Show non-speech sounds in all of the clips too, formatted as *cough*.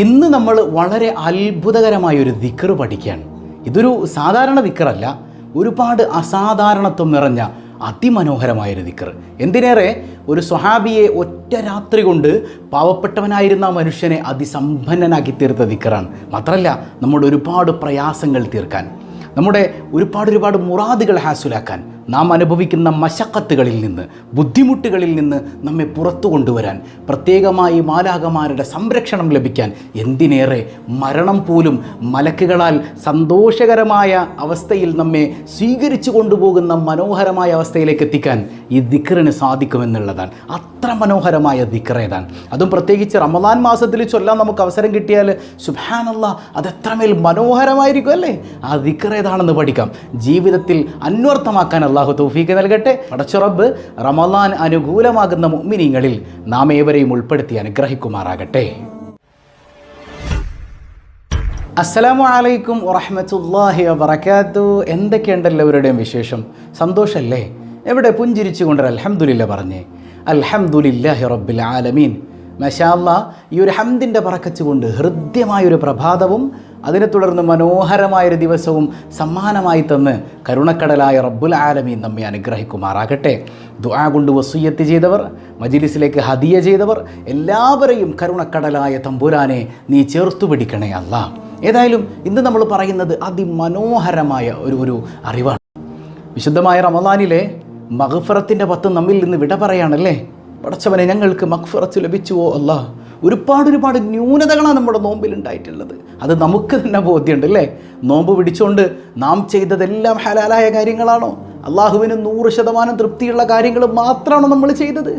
ഇന്ന് നമ്മൾ വളരെ അത്ഭുതകരമായ ഒരു ദിക്കർ പഠിക്കുകയാണ്. ഇതൊരു സാധാരണ ദിക്കറല്ല ഒരുപാട് അസാധാരണത്വം നിറഞ്ഞ അതിമനോഹരമായൊരു ദിക്കർ എന്തിനേറെ? ഒരു സ്വഹാബിയെ ഒറ്റ രാത്രി കൊണ്ട് പാവപ്പെട്ടവനായിരുന്ന മനുഷ്യനെ അതിസമ്പന്നനാക്കി തീർത്ത ദിക്കറാണ്. മാത്രമല്ല നമ്മുടെ ഒരുപാട് പ്രയാസങ്ങൾ തീർക്കാൻ നമ്മുടെ ഒരുപാട് ഒരുപാട് മുറാദുകൾ ഹാസുലാക്കാൻ നാം അനുഭവിക്കുന്ന മശക്കത്തുകളിൽ നിന്ന് ബുദ്ധിമുട്ടുകളിൽ നിന്ന് നമ്മെ പുറത്തു കൊണ്ടുവരാൻ പ്രത്യേകമായി മാലാകമാരുടെ സംരക്ഷണം ലഭിക്കാൻ എന്തിനേറെ മരണം പോലും മലക്കുകളാൽ സന്തോഷകരമായ അവസ്ഥയിൽ നമ്മെ സ്വീകരിച്ചു കൊണ്ടുപോകുന്ന മനോഹരമായ അവസ്ഥയിലേക്ക് എത്തിക്കാൻ ഈ ദിക്കറിന് സാധിക്കുമെന്നുള്ളതാണ്. അത്ര മനോഹരമായ ദിക്കറേതാണ് അതും പ്രത്യേകിച്ച് റമദാൻ മാസത്തിൽ ചൊല്ലാൻ നമുക്ക് അവസരം കിട്ടിയാൽ സുബാനല്ല അതെത്രമേൽ മനോഹരമായിരിക്കും അല്ലേ? ആ ദിക്കറേതാണെന്ന് പഠിക്കാം. ജീവിതത്തിൽ അന്വർത്ഥമാക്കാൻ അള്ളാഹു തൗഫീക്ക് നൽകട്ടെ. പടച്ചുറബ് റമലാൻ അനുകൂലമാകുന്ന മുഅ്മിനീങ്ങളിൽ നാം ഏവരെയും ഉൾപ്പെടുത്തി അനുഗ്രഹിക്കുമാറാകട്ടെ. അസ്സലാമു അലൈക്കും വറഹമത്തല്ലാഹി വറക്കാത്തു എന്തൊക്കെയുണ്ട് എല്ലാവരുടെയും വിശേഷം? സന്തോഷമല്ലേ എവിടെ പുഞ്ചിരിച്ചുകൊണ്ട് അലഹമുല്ല പറഞ്ഞേ. അൽഹംദുലില്ലാഹി റബ്ബിൽ ആലമീൻ. മഷാല്ല ഈ ഒരു ഹംദിന്റെ പറക്കച്ചുകൊണ്ട് ഹൃദ്യമായൊരു പ്രഭാതവും അതിനെ തുടർന്ന് മനോഹരമായൊരു ദിവസവും സമ്മാനമായി തന്ന് കരുണക്കടലായ റബ്ബുൽ ആലമീൻ നമ്മെ അനുഗ്രഹിക്കുമാറാകട്ടെ. ദുആ കൊണ്ട് വസൂയത്ത് ചെയ്തവർ മജിലിസിലേക്ക് ഹദിയ ചെയ്തവർ എല്ലാവരെയും കരുണക്കടലായ തമ്പുരാനെ നീ ചേർത്തു പിടിക്കണേ അല്ല. ഏതായാലും ഇന്ന് നമ്മൾ പറയുന്നത് അതിമനോഹരമായ ഒരു ഒരു അറിവാണ്. വിശുദ്ധമായ റമദാനിലെ മഹഫറത്തിന്റെ പത്ത് നമ്മിൽ നിന്ന് വിട പറയാണല്ലേ പടച്ചവനെ ഞങ്ങൾക്ക് മഖ്ഫറത്ത് ലഭിച്ചുവോ അല്ല? ഒരുപാട് ഒരുപാട് ന്യൂനതകളാണ് നമ്മുടെ നോമ്പിൽ ഉണ്ടായിട്ടുള്ളത് അത് നമുക്ക് തന്നെ ബോധ്യമുണ്ട് അല്ലേ? നോമ്പ് പിടിച്ചുകൊണ്ട് നാം ചെയ്തതെല്ലാം ഹലാലായ കാര്യങ്ങളാണോ? അള്ളാഹുവിന് നൂറ് ശതമാനം തൃപ്തിയുള്ള കാര്യങ്ങൾ മാത്രമാണോ നമ്മൾ ചെയ്തത്?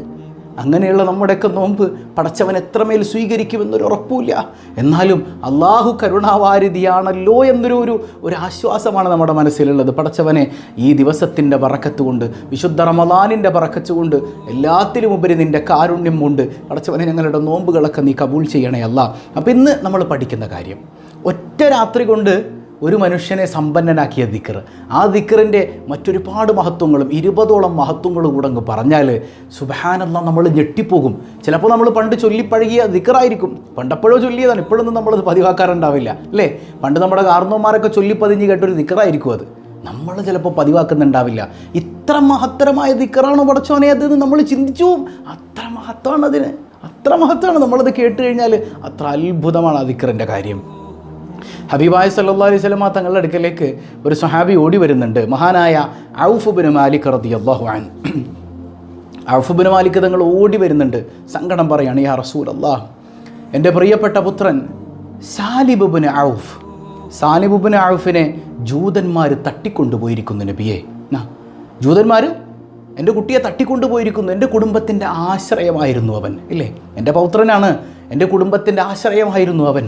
അങ്ങനെയുള്ള നമ്മുടെയൊക്കെ നോമ്പ് പടച്ചവൻ എത്രമേൽ സ്വീകരിക്കുമെന്നൊരു ഉറപ്പില്ല എന്നാലും അള്ളാഹു കരുണാവാരിധിയാണല്ലോ എന്നൊരു ഒരു ഒരു ആശ്വാസമാണ് നമ്മുടെ മനസ്സിലുള്ളത്. പടച്ചവനെ ഈ ദിവസത്തിന്റെ പറക്കത്ത് കൊണ്ട് വിശുദ്ധ റമദാനിന്റെ പറക്കത്ത് കൊണ്ട് എല്ലാത്തിലും ഉപരി നിന്റെ കാരുണ്യം കൊണ്ട് പടച്ചവനെ ഞങ്ങളുടെ നോമ്പുകളൊക്കെ നീ കബൂൾ ചെയ്യണേ അല്ല അപ്പോൾ ഇന്ന് നമ്മൾ പഠിക്കുന്ന കാര്യം ഒറ്റ രാത്രി കൊണ്ട് ഒരു മനുഷ്യനെ സമ്പന്നനാക്കിയ ദിക്കർ ആ ദിക്കറിന്റെ മറ്റൊരുപാട് മഹത്വങ്ങളും ഇരുപതോളം മഹത്വങ്ങളും കൂടെ അങ്ങ് പറഞ്ഞാൽ സുബഹാനല്ല നമ്മൾ ഞെട്ടിപ്പോകും. ചിലപ്പോൾ നമ്മൾ പണ്ട് ചൊല്ലിപ്പഴകിയ ദിക്കറായിരിക്കും പണ്ടപ്പോഴോ ചൊല്ലിയതാണ്. ഇപ്പോഴൊന്നും നമ്മളത് പതിവാക്കാറുണ്ടാവില്ല അല്ലേ? പണ്ട് നമ്മുടെ കാർന്നോന്മാരൊക്കെ ചൊല്ലിപ്പതിഞ്ഞ് കേട്ടൊരു ദിക്കറായിരിക്കും അത്. നമ്മൾ ചിലപ്പോൾ പതിവാക്കുന്നുണ്ടാവില്ല. ഇത്ര മഹത്തരമായ ദിക്കറാണോ പടച്ചോനെ അതെന്ന് നമ്മൾ ചിന്തിച്ചു അത്ര മഹത്വമാണ് അതിന്. അത്ര മഹത്വമാണ് നമ്മളത് കേട്ട് കഴിഞ്ഞാൽ അത്ര അത്ഭുതമാണ് ആ ദിക്കറിന്റെ കാര്യം. ഹബീബായ് സല്ലാ അലൈഹി സ്വലമ തങ്ങളുടെ അടുക്കലേക്ക് ഒരു സഹാബി ഓടി വരുന്നുണ്ട്. മഹാനായ ഔഫുബിന് മാലിക് റതി അള്ളാഹു ആൻ ഔഫുബിന് മാലിക് തങ്ങൾ ഓടി വരുന്നുണ്ട്. സങ്കടം പറയാണ് യാ റസൂൽ അള്ളാഹ് എന്റെ പ്രിയപ്പെട്ട പുത്രൻ സാലിബുബിന് ഔഫ് സാലിബുബിന് ഔഫിനെ ജൂതന്മാർ തട്ടിക്കൊണ്ടുപോയിരിക്കുന്നു നബിയെ. ജൂതന്മാർ എന്റെ കുട്ടിയെ തട്ടിക്കൊണ്ടുപോയിരിക്കുന്നു. എന്റെ കുടുംബത്തിന്റെ ആശ്രയമായിരുന്നു അവൻ ഇല്ലേ? എന്റെ പൗത്രനാണ് എന്റെ കുടുംബത്തിന്റെ ആശ്രയമായിരുന്നു അവൻ.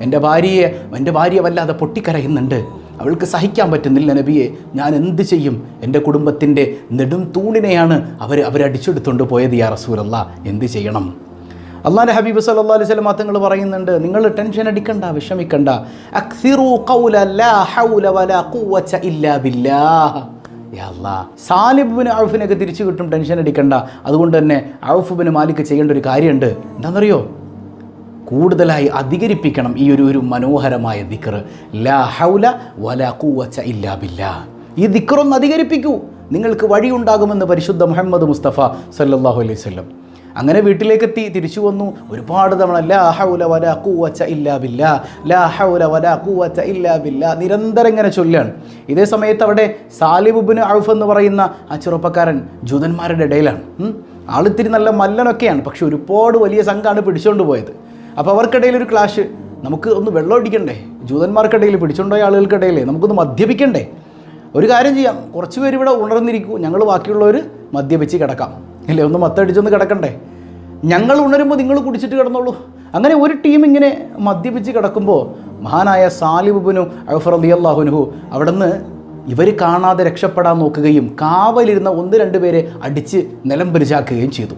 എന്റെ ഭാര്യയെ എന്റെ ഭാര്യ വല്ലാതെ പൊട്ടിക്കരയുന്നുണ്ട്. അവൾക്ക് സഹിക്കാൻ പറ്റുന്നില്ല നബിയെ. ഞാൻ എന്ത് ചെയ്യും? എന്റെ കുടുംബത്തിന്റെ നെടും തൂണിനെയാണ് അവർ അവരടിച്ചെടുത്തുകൊണ്ട് പോയത് യാ റസൂലല്ല. എന്ത് ചെയ്യണം? അള്ളാന്റെ ഹബീബ് സല്ലാ അലൈഹി സ്വലം മാത്രങ്ങൾ പറയുന്നുണ്ട് നിങ്ങൾ ടെൻഷൻ അടിക്കണ്ട വിഷമിക്കണ്ട. സാലിബിന് ഔഫിനൊക്കെ തിരിച്ചു കിട്ടും ടെൻഷൻ അടിക്കണ്ട. അതുകൊണ്ട് തന്നെ ഔഫുബിന് മാലിക്ക് ചെയ്യേണ്ട ഒരു കാര്യമുണ്ട്. എന്താണെന്നറിയോ? കൂടുതലായി അധികരിപ്പിക്കണം ഈ ഒരു ഒരു മനോഹരമായ ദിക്കർ ലാ ഹൗല വല കൂവച്ച ഇല്ലാ ബില്ലാ. ഈ ദിക്കറൊന്ന് അധികരിപ്പിക്കൂ. നിങ്ങൾക്ക് വഴിയുണ്ടാകുമെന്ന് പരിശുദ്ധ മുഹമ്മദ് മുസ്തഫ സല്ലാഹു അലൈഹി സ്വല്ലം അങ്ങനെ വീട്ടിലേക്കെത്തി തിരിച്ചു വന്നു. ഒരുപാട് തവണ ലാ ഹൗല വല കൂവച്ച ഇല്ലാ ബില്ല. ലാ ഹൗല വല കൂവച്ച ഇല്ലാ ബില്ല. നിരന്തരം ഇങ്ങനെ ചൊല്ലാണ്. ഇതേ സമയത്ത് അവിടെ സാലിബുബിന് ഔഫ് എന്ന് പറയുന്ന ആ ചെറുപ്പക്കാരൻ ജൂതന്മാരുടെ ഇടയിലാണ്. ആളിത്തിരി നല്ല മല്ലനൊക്കെയാണ്. പക്ഷെ ഒരുപാട് വലിയ സംഘമാണ് പിടിച്ചുകൊണ്ട് പോയത്. അപ്പോൾ അവർക്കിടയിൽ ഒരു ക്ലാഷ് നമുക്ക് ഒന്ന് വെള്ളം അടിക്കണ്ടേ? ജൂതന്മാർക്കിടയിൽ പിടിച്ചുകൊണ്ടുപോയ ആളുകൾക്കിടയിൽ? നമുക്കൊന്ന് മദ്യപിക്കണ്ടേ? ഒരു കാര്യം ചെയ്യാം. കുറച്ച് പേര് ഇവിടെ ഉണർന്നിരിക്കൂ. ഞങ്ങൾ ബാക്കിയുള്ളവർ മദ്യപിച്ച് കിടക്കാം. ഇല്ലേ? ഒന്ന് മത്തടിച്ചൊന്ന് കിടക്കണ്ടേ? ഞങ്ങൾ ഉണരുമ്പോൾ നിങ്ങൾ കുടിച്ചിട്ട് കിടന്നോളൂ. അങ്ങനെ ഒരു ടീം ഇങ്ങനെ മദ്യപിച്ച് കിടക്കുമ്പോൾ മഹാനായ സാലിബുബിനു അഫർ അലി അള്ളാഹുനുഹു അവിടെ നിന്ന് ഇവർ കാണാതെ രക്ഷപ്പെടാൻ നോക്കുകയും കാവലിരുന്ന ഒന്ന് രണ്ട് പേരെ അടിച്ച് നിലം പരിചാക്കുകയും ചെയ്തു.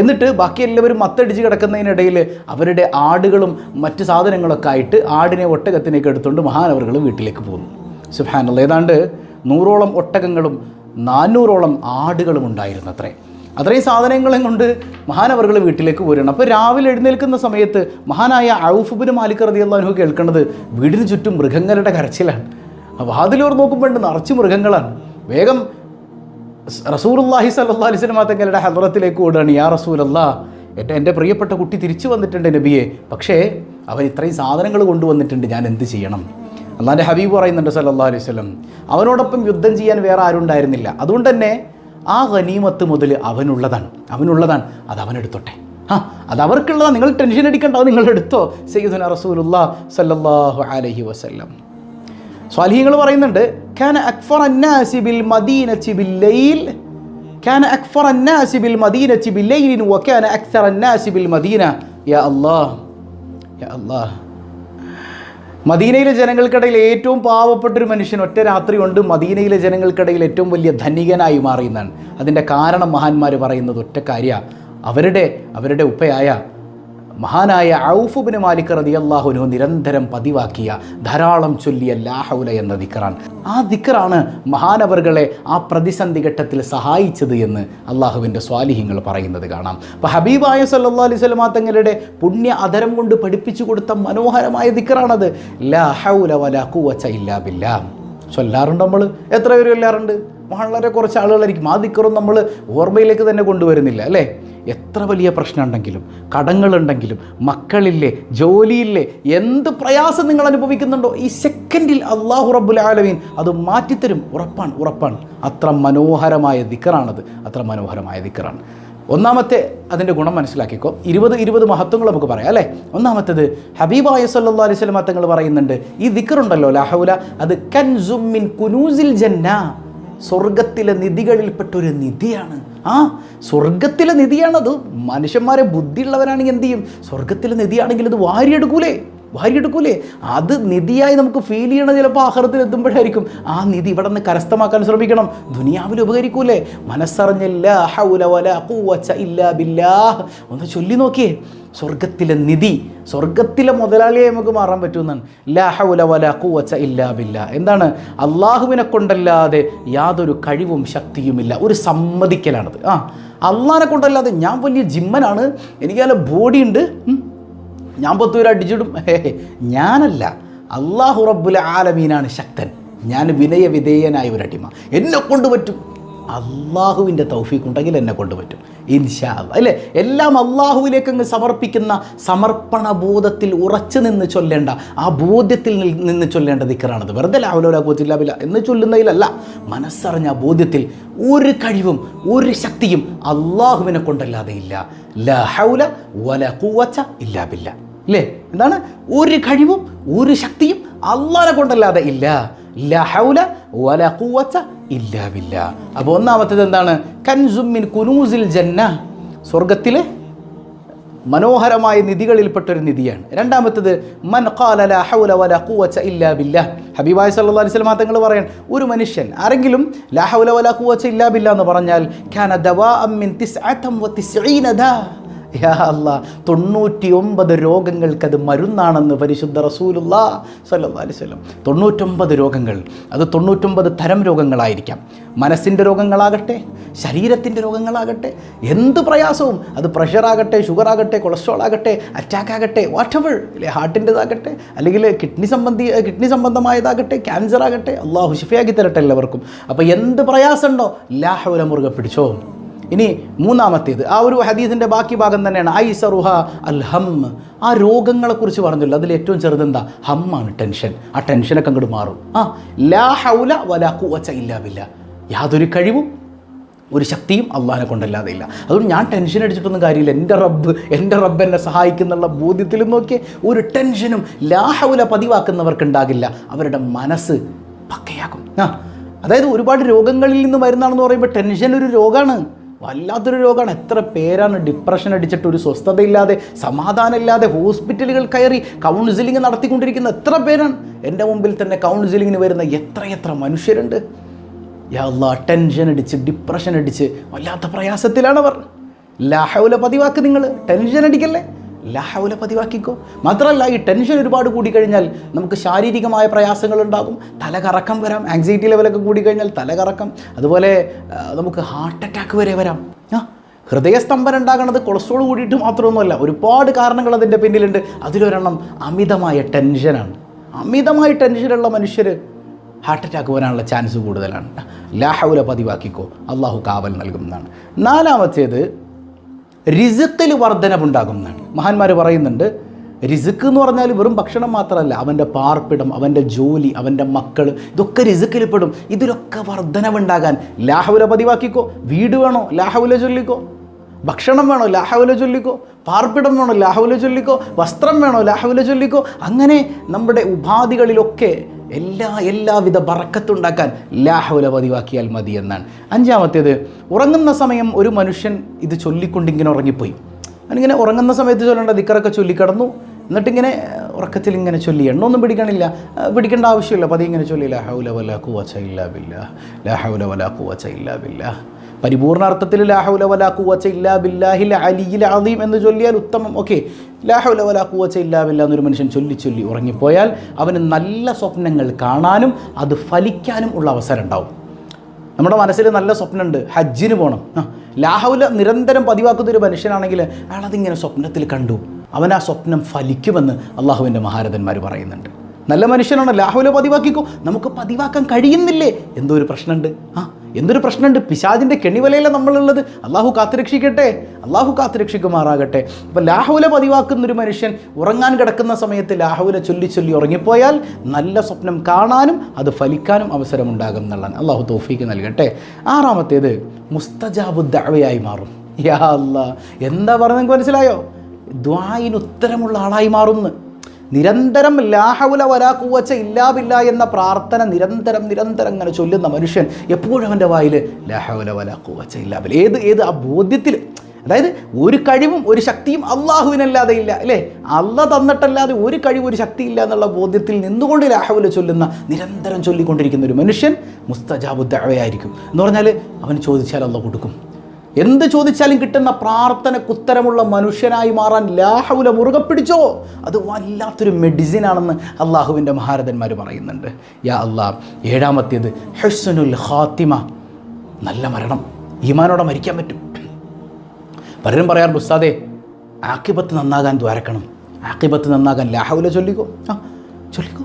എന്നിട്ട് ബാക്കി എല്ലാവരും മത്തടിച്ച് കിടക്കുന്നതിനിടയിൽ അവരുടെ ആടുകളും മറ്റ് സാധനങ്ങളൊക്കെ ആയിട്ട് ആടിനെ ഒട്ടകത്തിനേക്ക് എടുത്തുകൊണ്ട് മഹാനവറുകൾ വീട്ടിലേക്ക് പോകുന്നു. സുഹാനുള്ള ഏതാണ്ട് നൂറോളം ഒട്ടകങ്ങളും നാനൂറോളം ആടുകളും ഉണ്ടായിരുന്നു അത്രേ അത്രയും സാധനങ്ങളും കൊണ്ട് മഹാനവറുകൾ വീട്ടിലേക്ക് പോരുകയാണ്. അപ്പോൾ രാവിലെ എഴുന്നേൽക്കുന്ന സമയത്ത് മഹാനായ ഔഫുബിന് മാലിക് റതി അള്ളാഹു കേൾക്കുന്നത് വീടിന് ചുറ്റും മൃഗങ്ങളുടെ കരച്ചിലാണ്. അതിലൂർ നോക്കുമ്പോൾ നിറച്ച് മൃഗങ്ങളാണ്. വേഗം റസൂലുള്ളാഹി സല്ലാ അലൈഹി വസല്ലം തങ്ങളുടെ ഹദ്റത്തിലേക്ക് ഓടുകയാണ്. യാ റസൂലല്ലാ എന്റെ എന്റെ പ്രിയപ്പെട്ട കുട്ടി തിരിച്ചു വന്നിട്ടുണ്ട് നബിയെ. പക്ഷേ അവൻ ഇത്രയും സാധനങ്ങൾ കൊണ്ടുവന്നിട്ടുണ്ട് ഞാൻ എന്ത് ചെയ്യണം? അള്ളാന്റെ ഹബീബ് പറയുന്നുണ്ട് സല്ലാ അലൈഹി സ്വലം അവനോടൊപ്പം യുദ്ധം ചെയ്യാൻ വേറെ ആരും ഉണ്ടായിരുന്നില്ല. അതുകൊണ്ട് തന്നെ ആ ഖനീമത്ത് മുതൽ അവനുള്ളതാണ്. അവനുള്ളതാണ്. അത് അവനെടുത്തോട്ടെ. ആ അത് അവർക്കുള്ളതാണ്. നിങ്ങൾ ടെൻഷൻ അടിക്കേണ്ട അത് നിങ്ങൾ എടുത്തോ സയ്യിദുന റസൂലുള്ളാ സല്ലാഹു അലൈഹി വസല്ലം. സ്വാലിഹ്യങ്ങൾ പറയുന്നുണ്ട് കാന അക്ഫർ അന്നാസി ബിൽ മദീനത്തി ബിൽ ലൈൽ കാന അക്ഫർ അന്നാസി ബിൽ മദീനത്തി ബിൽ ലൈലിൻ വകാന അക്സർ അന്നാസി ബിൽ മദീന. യാ അല്ലാഹ് യാ അല്ലാഹ്. മദീനയിലെ ജനങ്ങൾക്കിടയിൽ ഏറ്റവും പാവപ്പെട്ടൊരു മനുഷ്യൻ ഒറ്റ രാത്രി കൊണ്ട് മദീനയിലെ ജനങ്ങൾക്കിടയിൽ ഏറ്റവും വലിയ ധനികനായി മാറിയെന്നാണ്. അതിന്റെ കാരണം മഹാന്മാർ പറയുന്നത് ഒറ്റ കാര്യ അവരുടെ അവരുടെ ഉപ്പയായ മഹാനായ ഔഫുബിന് മാലിക് റതി അള്ളാഹുനു നിരന്തരം പതിവാക്കിയ ധാരാളം ചൊല്ലിയ ലാഹൗല എന്ന ദിക്കറാണ്. ആ ദിക്കറാണ് മഹാനവറുകളെ ആ പ്രതിസന്ധി ഘട്ടത്തിൽ സഹായിച്ചത് എന്ന് അള്ളാഹുവിന്റെ സ്വാലിഹ്യങ്ങൾ പറയുന്നത് കാണാം. അപ്പോൾ ഹബീബായ സല്ലാ അലൈഹി സ്വലമാ തങ്ങളുടെ പുണ്യ അധരം കൊണ്ട് പഠിപ്പിച്ചു കൊടുത്ത മനോഹരമായ ദിക്കറാണത്. ലാ ഹൗല വലാ ഇല്ലാ ബില്ലാ. ചൊല്ലാറുണ്ട് നമ്മൾ എത്ര പേര് ചൊല്ലാറുണ്ട്? വളരെ കുറച്ച് ആളുകളായിരിക്കും. ആ ദിക്കറും നമ്മൾ ഓർമ്മയിലേക്ക് തന്നെ കൊണ്ടുവരുന്നില്ല അല്ലേ? എത്ര വലിയ പ്രശ്നമുണ്ടെങ്കിലും കടങ്ങളുണ്ടെങ്കിലും മക്കളില്ലേ ജോലിയില്ലേ എന്ത് പ്രയാസം നിങ്ങൾ അനുഭവിക്കുന്നുണ്ടോ ഈ സെക്കൻഡിൽ അള്ളാഹു റബ്ബുൽ ആലമീൻ അത് മാറ്റിത്തരും. ഉറപ്പാണ് ഉറപ്പാണ്. അത്ര മനോഹരമായ ദിക്കറാണത്. അത്ര മനോഹരമായ ദിക്കറാണ്. ഒന്നാമത്തെ അതിന്റെ ഗുണം മനസ്സിലാക്കിക്കോ. ഇരുപത് ഇരുപത് മഹത്വങ്ങൾ നമുക്ക് പറയാം അല്ലേ? ഒന്നാമത്തേത് ഹബീബായ സല്ലാ അലൈഹി സ്വലം തങ്ങൾ പറയുന്നുണ്ട് ഈ ദിക്കറുണ്ടല്ലോ ലാഹൗല അത് കൻസുമിൻ കുനൂസിൽ ജന്ന. സ്വർഗത്തിലെ നിധികളിൽപ്പെട്ട ഒരു നിധിയാണ്. ആ സ്വർഗത്തിലെ നിധിയാണത്. മനുഷ്യന്മാരെ ബുദ്ധിയുള്ളവരാണെങ്കിൽ എന്ത് ചെയ്യും? സ്വർഗത്തിലെ നിധിയാണെങ്കിൽ അത് വാരിയെടുക്കൂലേ? വാരിയെടുക്കൂലേ? അത് നിധിയായി നമുക്ക് ഫീൽ ചെയ്യണത് ചിലപ്പോൾ ആഹാരത്തിൽ എത്തുമ്പോഴായിരിക്കും ആ നിധി ഇവിടെ നിന്ന് കരസ്ഥമാക്കാൻ ശ്രമിക്കണം. ദുനിയാവിൽ ഉപകരിക്കൂലേ? മനസ്സറിഞ്ഞില്ല ഹൗല ബില്ലാഹ്. ഒന്ന് ചൊല്ലി നോക്കിയേ. സ്വർഗത്തിലെ നിധി സ്വർഗത്തിലെ മുതലാളിയെ നമുക്ക് മാറാൻ പറ്റുമെന്നാണ്. ലാ ഹൗല വല ഖുവത ഇല്ലാ എന്താണ്? അള്ളാഹുവിനെ കൊണ്ടല്ലാതെ യാതൊരു കഴിവും ശക്തിയുമില്ല. ഒരു സമ്മതിക്കലാണത്. ആ അള്ളാഹിനെ കൊണ്ടല്ലാതെ ഞാൻ വലിയ ജിമ്മനാണ്. എനിക്ക് നല്ല ഉണ്ട്. ഞാൻ പത്ത് പേര് അടിച്ചിടും. ഞാനല്ല. അള്ളാഹു റബ്ബുൽ ആലമീനാണ് ശക്തൻ. ഞാൻ വിനയ വിധേയനായ ഒരു അടിമ. എന്നെ കൊണ്ട് പറ്റും. അള്ളാഹുവിന്റെ തൗഫീഖ് ഉണ്ടെങ്കിൽ എന്നെ കൊണ്ട് പറ്റും. ഇൻഷാ അല്ലാ. അല്ലേ എല്ലാം അള്ളാഹുവിലേക്ക് അങ്ങ് സമർപ്പിക്കുന്ന സമർപ്പണ ബോധത്തിൽ ഉറച്ചു നിന്ന് ചൊല്ലേണ്ട ആ ബോധ്യത്തിൽ നിന്ന് ചൊല്ലേണ്ട ദിക്കറാണത് വെറുതെ ലാവലോല കൂത്തില്ലാവില്ല എന്ന് ചൊല്ലുന്നതിലല്ല. മനസ്സറിഞ്ഞ ബോധ്യത്തിൽ ഒരു കഴിവും ഒരു ശക്തിയും അള്ളാഹുവിനെ കൊണ്ടല്ലാതെ ഇല്ല. ല ഹൗല വല കൂവച്ച ഇല്ലാ ബില്ല. ഇല്ലേ എന്താണ്? ഒരു കഴിവും ഒരു ശക്തിയും അള്ളാഹിനെ കൊണ്ടല്ലാതെ ഇല്ല. ല ഹൗല വല ഖുവത ഇല്ലാ ബില്ല. അപ്പോൾ ഒന്നാമത്തേത് എന്താണ്? കൻസുമിൻ കുനൂസിൽ ജന്ന. സ്വർഗത്തിലെ മനോഹരമായ നിധികളിൽപ്പെട്ടൊരു നിധിയാണ്. രണ്ടാമത്തത് മൻ ഖാല ഹൗല വലാ ഖുവത ഇല്ലാ ബില്ലാ. ഹബീബായ സല്ലല്ലാഹു അലൈഹി വസല്ലം തങ്ങൾ പറയാൻ ഒരു മനുഷ്യൻ ആരെങ്കിലും ലാ വല കൂവച്ച ഇല്ലാ ബില്ലാ എന്ന് പറഞ്ഞാൽ ഖാന ദവാഅം മിൻ തിസ്അതം വ ദാ യാ അല്ലാ തൊണ്ണൂറ്റി ഒമ്പത് രോഗങ്ങൾക്കത് മരുന്നാണെന്ന് പരിശുദ്ധ റസൂലുള്ള സല്ലാ വസല്ലം. തൊണ്ണൂറ്റൊമ്പത് രോഗങ്ങൾ അത് തൊണ്ണൂറ്റൊമ്പത് തരം രോഗങ്ങളായിരിക്കാം. മനസ്സിന്റെ രോഗങ്ങളാകട്ടെ ശരീരത്തിന്റെ രോഗങ്ങളാകട്ടെ എന്ത് പ്രയാസവും അത് പ്രഷറാകട്ടെ ഷുഗറാകട്ടെ കൊളസ്ട്രോൾ ആകട്ടെ അറ്റാക്ക് ആകട്ടെ വാട്ടവൾ അല്ലെ ഹാർട്ടിന്റെതാകട്ടെ അല്ലെങ്കിൽ കിഡ്നി സംബന്ധി കിഡ്നി സംബന്ധമായതാകട്ടെ ക്യാൻസർ ആകട്ടെ അള്ളാഹു ഷിഫയാക്കി തരട്ടെ എല്ലാവർക്കും. അപ്പോൾ എന്ത് പ്രയാസമുണ്ടോ ലാഹവല മുറുകെ പിടിച്ചോ. ഇനി മൂന്നാമത്തേത്. ആ ഒരു ഹദീസിന്റെ ബാക്കി ഭാഗം തന്നെയാണ്. ഐസറുഹ അൽ ഹം ആ രോഗങ്ങളെക്കുറിച്ച് പറഞ്ഞല്ലോ. അതിൽ ഏറ്റവും ചെറുതെന്താ ഹമ്മാണ് ടെൻഷൻ. ആ ടെൻഷനൊക്കെ അങ്ങോട്ട് മാറും. ആ ലാ ഹൗല വലാ ഖുവത ഇല്ലാ ബില്ലാ. യാതൊരു കഴിവും ഒരു ശക്തിയും അള്ളാഹിനെ കൊണ്ടല്ലാതെ ഇല്ല. അതുകൊണ്ട് ഞാൻ ടെൻഷൻ അടിച്ചിട്ടൊന്നും കാര്യമില്ല. എന്റെ റബ്ബ് എന്റെ റബ്ബ് എന്നെ സഹായിക്കുന്നുള്ള ബോധ്യത്തിൽ നോക്കി ഒരു ടെൻഷനും ലാഹൗല പതിവാക്കുന്നവർക്ക് ഉണ്ടാകില്ല അവരുടെ മനസ്സ് പക്കയാകും. ആ അതായത് ഒരുപാട് രോഗങ്ങളിൽ നിന്ന് വരുന്നതാണെന്ന് പറയുമ്പോൾ ടെൻഷൻ ഒരു രോഗമാണ്. വല്ലാത്തൊരു രോഗമാണ് എത്ര പേരാണ് ഡിപ്രഷൻ അടിച്ചിട്ട് ഒരു സ്വസ്ഥതയില്ലാതെ സമാധാനമില്ലാതെ ഹോസ്പിറ്റലുകൾ കയറി കൗൺസിലിംഗ് നടത്തിക്കൊണ്ടിരിക്കുന്ന എത്ര പേരാണ്? എന്റെ മുമ്പിൽ തന്നെ കൗൺസിലിങ്ങിന് വരുന്ന എത്രയെത്ര മനുഷ്യരുണ്ട്. യാ അല്ലാ ടെൻഷൻ അടിച്ച് ഡിപ്രഷൻ അടിച്ച് വല്ലാത്ത പ്രയാസത്തിലാണ് അവർ ലാഹൗല പതിവാക്ക് നിങ്ങൾ ടെൻഷൻ അടിക്കല്ലേ? ലാഹൗല പതിവാക്കിക്കോ. മാത്രമല്ല ഈ ടെൻഷൻ ഒരുപാട് കൂടിക്കഴിഞ്ഞാൽ നമുക്ക് ശാരീരികമായ പ്രയാസങ്ങൾ ഉണ്ടാകും തലകറക്കം വരാം. ആങ്സൈറ്റി ലെവലൊക്കെ കൂടിക്കഴിഞ്ഞാൽ തലകറക്കം. അതുപോലെ നമുക്ക് ഹാർട്ട് അറ്റാക്ക് വരെ വരാം. ആ ഹൃദയസ്തംഭനം ഉണ്ടാകുന്നത് കൊളസ്ട്രോൾ കൂടിയിട്ട് മാത്രമൊന്നുമല്ല ഒരുപാട് കാരണങ്ങൾ അതിന്റെ പിന്നിലുണ്ട്. അതിലൊരെണ്ണം അമിതമായ ടെൻഷനാണ് അമിതമായ ടെൻഷനുള്ള മനുഷ്യർ ഹാർട്ട് അറ്റാക്ക് വരാനുള്ള ചാൻസ് കൂടുതലാണ്. ലാഹൗല പതിവാക്കിക്കോ. അള്ളാഹു കാവൽ നൽകുന്നതാണ് നാലാമത്തേത് റിസുക്കിൽ വർധനവുണ്ടാകുന്നതാണ് മഹാന്മാർ പറയുന്നുണ്ട് റിസുക്ക് എന്ന് പറഞ്ഞാൽ വെറും ഭക്ഷണം മാത്രമല്ല അവന്റെ പാർപ്പിടം അവന്റെ ജോലി അവന്റെ മക്കൾ ഇതൊക്കെ റിസുക്കിൽ പെടും. ഇതിലൊക്കെ വർധനവുണ്ടാകാൻ ലാഹുല പതിവാക്കിക്കോ. വീട് വേണോ? ലാഹുല ചൊല്ലിക്കോ. ഭക്ഷണം വേണോ? ലാഹുല ചൊല്ലിക്കോ. പാർപ്പിടം വേണോ? ലാഹുല ചൊല്ലിക്കോ. വസ്ത്രം വേണോ? ലാഹുല ചൊല്ലിക്കോ. അങ്ങനെ നമ്മുടെ ഉപാധികളിലൊക്കെ എല്ലാ എല്ലാവിധ ബറക്കത്തുണ്ടാക്കാൻ ലാഹുല പതിവാക്കിയാൽ മതി എന്നാണ്. അഞ്ചാമത്തേത് ഉറങ്ങുന്ന സമയം ഒരു മനുഷ്യൻ ഇത് ചൊല്ലിക്കൊണ്ടിങ്ങനെ ഉറങ്ങിപ്പോയി. അങ്ങനെ ഉറങ്ങുന്ന സമയത്ത് ചൊല്ലേണ്ട ദിക്കറൊക്കെ ചൊല്ലിക്കടന്നു. എന്നിട്ടിങ്ങനെ ഉറക്കത്തിൽ ഇങ്ങനെ ചൊല്ലി. എണ്ണൊന്നും പിടിക്കണില്ല. പിടിക്കേണ്ട ആവശ്യമില്ല. പതി ഇങ്ങനെ ചൊല്ലി ലാ ഹൗല വലാ ഖുവത ഇല്ലാ ബില്ലാ ലാ ഹൗല വലാ ഖുവത ഇല്ലാ പരിപൂർണ അർത്ഥത്തിൽ വലാ ഇല്ലാ ബില്ലാഹിൽ അലിയിൽ അലീം എന്ന് ചൊല്ലിയാൽ ഉത്തമം. ഓക്കെ. ലാ ഹൗല വലാ ഖുവത ഇല്ലാ ബില്ല എന്നൊരു മനുഷ്യൻ ചൊല്ലി ചൊല്ലി ഉറങ്ങിപ്പോയാൽ അവന് നല്ല സ്വപ്നങ്ങൾ കാണാനും അത് ഫലിക്കാനും ഉള്ള അവസരം ഉണ്ടാവും. നമ്മുടെ മനസ്സിൽ നല്ല സ്വപ്നമുണ്ട്. ഹജ്ജിന് പോകണം ലാഹുല നിരന്തരം പതിവാക്കുന്ന ഒരു മനുഷ്യനാണെങ്കിൽ അയാളതിങ്ങനെ സ്വപ്നത്തിൽ കണ്ടു. അവൻ ആ സ്വപ്നം ഫലിക്കുമെന്ന് അള്ളാഹുവിന്റെ മഹാരഥന്മാർ പറയുന്നുണ്ട്. നല്ല മനുഷ്യനാണ്. ലാഹുല പതിവാക്കിക്കോ. നമുക്ക് പതിവാക്കാൻ കഴിയുന്നില്ലേ? എന്തോ ഒരു പ്രശ്നമുണ്ട്. ആ എന്തൊരു പ്രശ്നമുണ്ട്? പിശാജിന്റെ കെണിവലയില നമ്മളുള്ളത്. അള്ളാഹു കാത്തുരക്ഷിക്കട്ടെ. അള്ളാഹു കാത്തുരക്ഷിക്കുമാറാകട്ടെ. അപ്പോൾ ലാഹുല പതിവാക്കുന്ന ഒരു മനുഷ്യൻ ഉറങ്ങാൻ കിടക്കുന്ന സമയത്ത് ലാഹുല ചൊല്ലി ചൊല്ലി ഉറങ്ങിപ്പോയാൽ നല്ല സ്വപ്നം കാണാനും അത് ഫലിക്കാനും അവസരമുണ്ടാകും എന്നുള്ളതാണ്. അള്ളാഹു തോഫീക്ക് നൽകട്ടെ. ആറാമത്തേത് മുസ്തജാബു ദഅവയായി മാറും. യാ അല്ലാ എന്താ നിങ്ങൾക്ക് മനസ്സിലായോ? ദ്വായിന് ഉത്തരമുള്ള ആളായി മാറുന്നു നിരന്തരം ലാഹവുല വലാ ഇല്ലാവില്ല എന്ന പ്രാർത്ഥന നിരന്തരം നിരന്തരം ഇങ്ങനെ ചൊല്ലുന്ന മനുഷ്യൻ എപ്പോഴും അവന്റെ വായിൽ ലാഹവുല വലാ ഇല്ലാവില്ല ഏത് ഏത് ആ ബോധ്യത്തിൽ അതായത് ഒരു കഴിവും ഒരു ശക്തിയും അള്ളാഹുവിനല്ലാതെ ഇല്ല അല്ലേ? അല്ല തന്നിട്ടല്ലാതെ ഒരു കഴിവും ഒരു ശക്തി ഇല്ല എന്നുള്ള ബോധ്യത്തിൽ നിന്നുകൊണ്ട് ലാഹുവിൽ ചൊല്ലുന്ന നിരന്തരം ചൊല്ലിക്കൊണ്ടിരിക്കുന്ന ഒരു മനുഷ്യൻ മുസ്തജാബുദ്ദവയായിരിക്കും എന്ന് പറഞ്ഞാൽ അവൻ ചോദിച്ചാൽ അള്ള കൊടുക്കും. എന്ത് ചോദിച്ചാലും കിട്ടുന്ന പ്രാർത്ഥനയ്ക്ക് ഉത്തരമുള്ള മനുഷ്യനായി മാറാൻ ലാഹുല മുറുകെ പിടിച്ചോ? അത് വല്ലാത്തൊരു മെഡിസിൻ ആണെന്ന് അള്ളാഹുവിന്റെ മഹാരഥന്മാർ പറയുന്നുണ്ട്. യാ അള്ളാഹ് ഏഴാമത്തേത് ഹെസ്സനുൽ ഖാത്തിമ. നല്ല മരണം. ഈമാനോടെ മരിക്കാൻ പറ്റും. പലരും പറയാറുണ്ട് ഉസ്താദേ ആക്കിബത്ത് നന്നാകാൻ ദ്വാരക്കണം. ആക്കിബത്ത് നന്നാകാൻ ലാഹുല ചൊല്ലിക്കോ? ആ ചൊല്ലിക്കോ?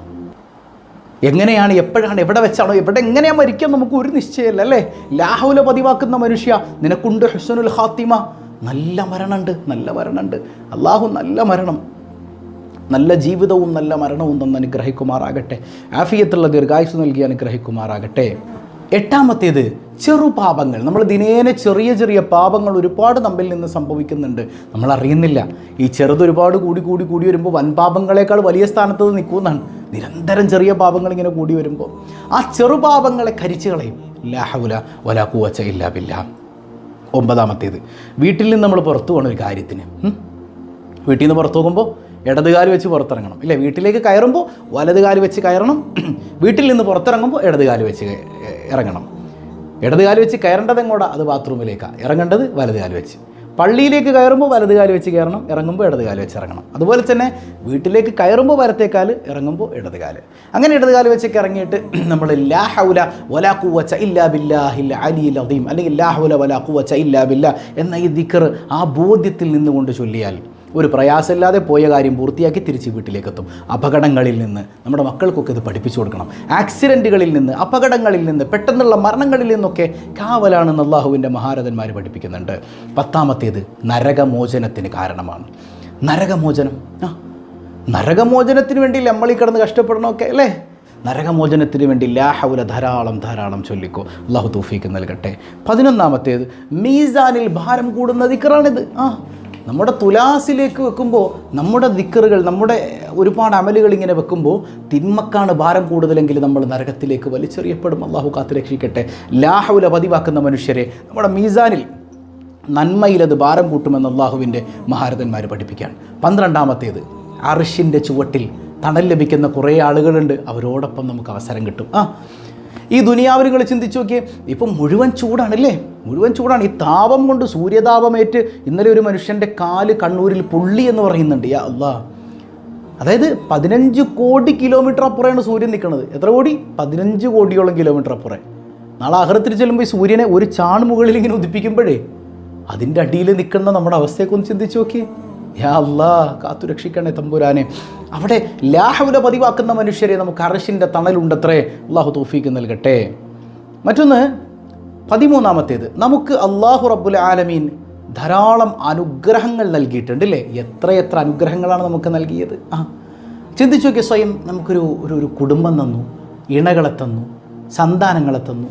എങ്ങനെയാണ് എപ്പോഴാണ് എവിടെ വെച്ചാണോ എവിടെ എങ്ങനെയാണ് മരിക്കാൻ നമുക്ക് ഒരു നിശ്ചയമല്ല അല്ലേ? ലാഹുല പതിവാക്കുന്ന മനുഷ്യ നിനക്കുണ്ട് ഹുസനുൽ ഹാത്തിമ നല്ല മരണമുണ്ട് നല്ല മരണമുണ്ട്. അള്ളാഹു നല്ല മരണം. നല്ല ജീവിതവും നല്ല മരണവും തന്ന് അനുഗ്രഹിക്കുമാറാകട്ടെ. ആഫിയത്തുള്ള ദീർഘായുസ് നൽകി അനുഗ്രഹിക്കുമാറാകട്ടെ. എട്ടാമത്തേത് ചെറുപാപങ്ങൾ. നമ്മൾ ദിനേന ചെറിയ ചെറിയ പാപങ്ങൾ ഒരുപാട് നമ്മിൽ നിന്ന് സംഭവിക്കുന്നുണ്ട്. നമ്മൾ അറിയുന്നില്ല. ഈ ചെറുത് ഒരുപാട് കൂടി കൂടി കൂടി വരുമ്പോൾ വൻപാപങ്ങളെക്കാൾ വലിയ സ്ഥാനത്ത് നിൽക്കുന്നതാണ് നിരന്തരം ചെറിയ പാപങ്ങൾ ഇങ്ങനെ കൂടി വരുമ്പോൾ. ആ ചെറുപാപങ്ങളെ കരിച്ചു കളയും. ലാഹുല വലാ കൂവച്ച ഇല്ല ബില്ല. ഒമ്പതാമത്തേത്. വീട്ടിൽ നിന്ന് നമ്മൾ പുറത്തു പോകണ ഒരു കാര്യത്തിന്. വീട്ടിൽ നിന്ന് പുറത്തു പോകുമ്പോൾ ഇടതുകാൽ വെച്ച് പുറത്തിറങ്ങണം. ഇല്ലേ? വീട്ടിലേക്ക് കയറുമ്പോൾ വലതുകാൽ വെച്ച് കയറണം. *clears throat* വീട്ടിൽ നിന്ന് പുറത്തിറങ്ങുമ്പോൾ ഇടതുകാൽ വെച്ച് ഇറങ്ങണം. ഇടതുകാൽ വെച്ച് കയറേണ്ടത് എങ്ങോട്ടാ അത് ബാത്റൂമിലേക്കാണ് ഇറങ്ങേണ്ടത് വലതുകാൽ വെച്ച്. പള്ളിയിലേക്ക് കയറുമ്പോൾ വലതുകാൽ വെച്ച് കയറണം. ഇറങ്ങുമ്പോൾ ഇടതുകാൽ വെച്ച് ഇറങ്ങണം. അതുപോലെ തന്നെ വീട്ടിലേക്ക് കയറുമ്പോൾ വലത്തേക്കാൽ ഇറങ്ങുമ്പോൾ ഇടതുകാൽ. അങ്ങനെ ഇടതുകാൽ വെച്ചൊക്കെ ഇറങ്ങിയിട്ട് *clears throat* നമ്മൾ ലാ ഹൗല വലാ കൂവച്ച ഇല്ലാ ബില്ലാഹിൽ അലിയിൽ അദീം. അല്ലെങ്കിൽ ലാ ഹൗല വലാ കൂവച്ച ഇല്ലാ ബില്ല എന്ന ഈ ദിക്കർ ആ ബോധ്യത്തിൽ നിന്നുകൊണ്ട് ചൊല്ലിയാൽ ഒരു പ്രയാസമില്ലാതെ പോയ കാര്യം പൂർത്തിയാക്കി തിരിച്ച് വീട്ടിലേക്കെത്തും. അപകടങ്ങളിൽ നിന്ന് നമ്മുടെ മക്കൾക്കൊക്കെ ഇത് പഠിപ്പിച്ചു കൊടുക്കണം. ആക്സിഡന്റുകളിൽ നിന്ന് അപകടങ്ങളിൽ നിന്ന് പെട്ടെന്നുള്ള മരണങ്ങളിൽ നിന്നൊക്കെ കാവലാണെന്ന് അള്ളാഹുവിന്റെ മഹാരഥന്മാർ പഠിപ്പിക്കുന്നുണ്ട്. പത്താമത്തേത് നരകമോചനത്തിന് കാരണമാണ്. നരകമോചനം. ആ നരകമോചനത്തിന് വേണ്ടി നമ്മൾ ഈ കിടന്ന് കഷ്ടപ്പെടണമൊക്കെ അല്ലേ? നരകമോചനത്തിന് വേണ്ടി ലാഹൗല ധാരാളം ധാരാളം ചൊല്ലിക്കോ. അള്ളാഹു തൂഫീക്ക് നൽകട്ടെ. പതിനൊന്നാമത്തേത് മീസാനിൽ ഭാരം കൂടുന്ന ദിക്കറാണിത്. ആ നമ്മുടെ തുലാസിലേക്ക് വെക്കുമ്പോൾ നമ്മുടെ ദിക്കറുകൾ നമ്മുടെ ഒരുപാട് അമലുകൾ ഇങ്ങനെ വെക്കുമ്പോൾ തിന്മക്കാണ് ഭാരം കൂടുതലെങ്കിൽ നമ്മൾ നരകത്തിലേക്ക് വലിച്ചെറിയപ്പെടും. അള്ളാഹു കാത്തുരക്ഷിക്കട്ടെ ലാഹുല പതിവാക്കുന്ന മനുഷ്യരെ നമ്മുടെ മീസാനിൽ നന്മയിലത് ഭാരം കൂട്ടുമെന്ന് അള്ളാഹുവിന്റെ മഹാരഥന്മാർ പഠിപ്പിക്കുകയാണ്. പന്ത്രണ്ടാമത്തേത് അർഷിന്റെ ചുവട്ടിൽ തണൽ ലഭിക്കുന്ന കുറേ ആളുകളുണ്ട്. അവരോടൊപ്പം നമുക്ക് അവസരം കിട്ടും. ആ ഈ ദുനിയാവിൽ നിങ്ങൾ ചിന്തിച്ചു നോക്കിയേ ഇപ്പം മുഴുവൻ ചൂടാണല്ലേ? മുഴുവൻ ചൂടാണ്. ഈ താപം കൊണ്ട് സൂര്യതാപമേറ്റ് ഇന്നലെ ഒരു മനുഷ്യന്റെ കാൽ കണ്ണൂരിൽ പുള്ളി എന്ന് പറയുന്നുണ്ട്. യാ അള്ളാ. അതായത് പതിനഞ്ച് കോടി കിലോമീറ്റർ അപ്പുറയാണ് സൂര്യൻ നിൽക്കുന്നത്. എത്ര കോടി? പതിനഞ്ച് കോടിയോളം കിലോമീറ്റർ അപ്പുറം. നാളെ അഹ്റത്തിൽ ചെല്ലുമ്പോൾ ഈ സൂര്യനെ ഒരു ചാൺ മുകളിൽ ഇങ്ങനെ ഉദിപ്പിക്കുമ്പോഴേ അതിന്റെ അടിയിൽ നിൽക്കുന്ന നമ്മുടെ അവസ്ഥയൊക്കെ ഒന്ന് ചിന്തിച്ച് നോക്കി യാ അല്ലാ കാത്തു രക്ഷിക്കണേ തമ്പുരാനെ. അവിടെ ലാഹുല പതിവാക്കുന്ന മനുഷ്യരെ നമുക്ക് അറഷിന്റെ തണലുണ്ടത്രേ. അള്ളാഹു തോഫീക്ക് നൽകട്ടെ. മറ്റൊന്ന് പതിമൂന്നാമത്തേത്. നമുക്ക് അള്ളാഹു റബ്ബുൽ ആലമീൻ ധാരാളം അനുഗ്രഹങ്ങൾ നൽകിയിട്ടുണ്ട് അല്ലേ എത്രയെത്ര അനുഗ്രഹങ്ങളാണ് നമുക്ക് നൽകിയത്? ആ. ചിന്തിച്ചു നോക്കിയ സ്വയം നമുക്കൊരു ഒരു ഒരു കുടുംബം തന്നു ഇണകളെ തന്നു സന്താനങ്ങളെ തന്നു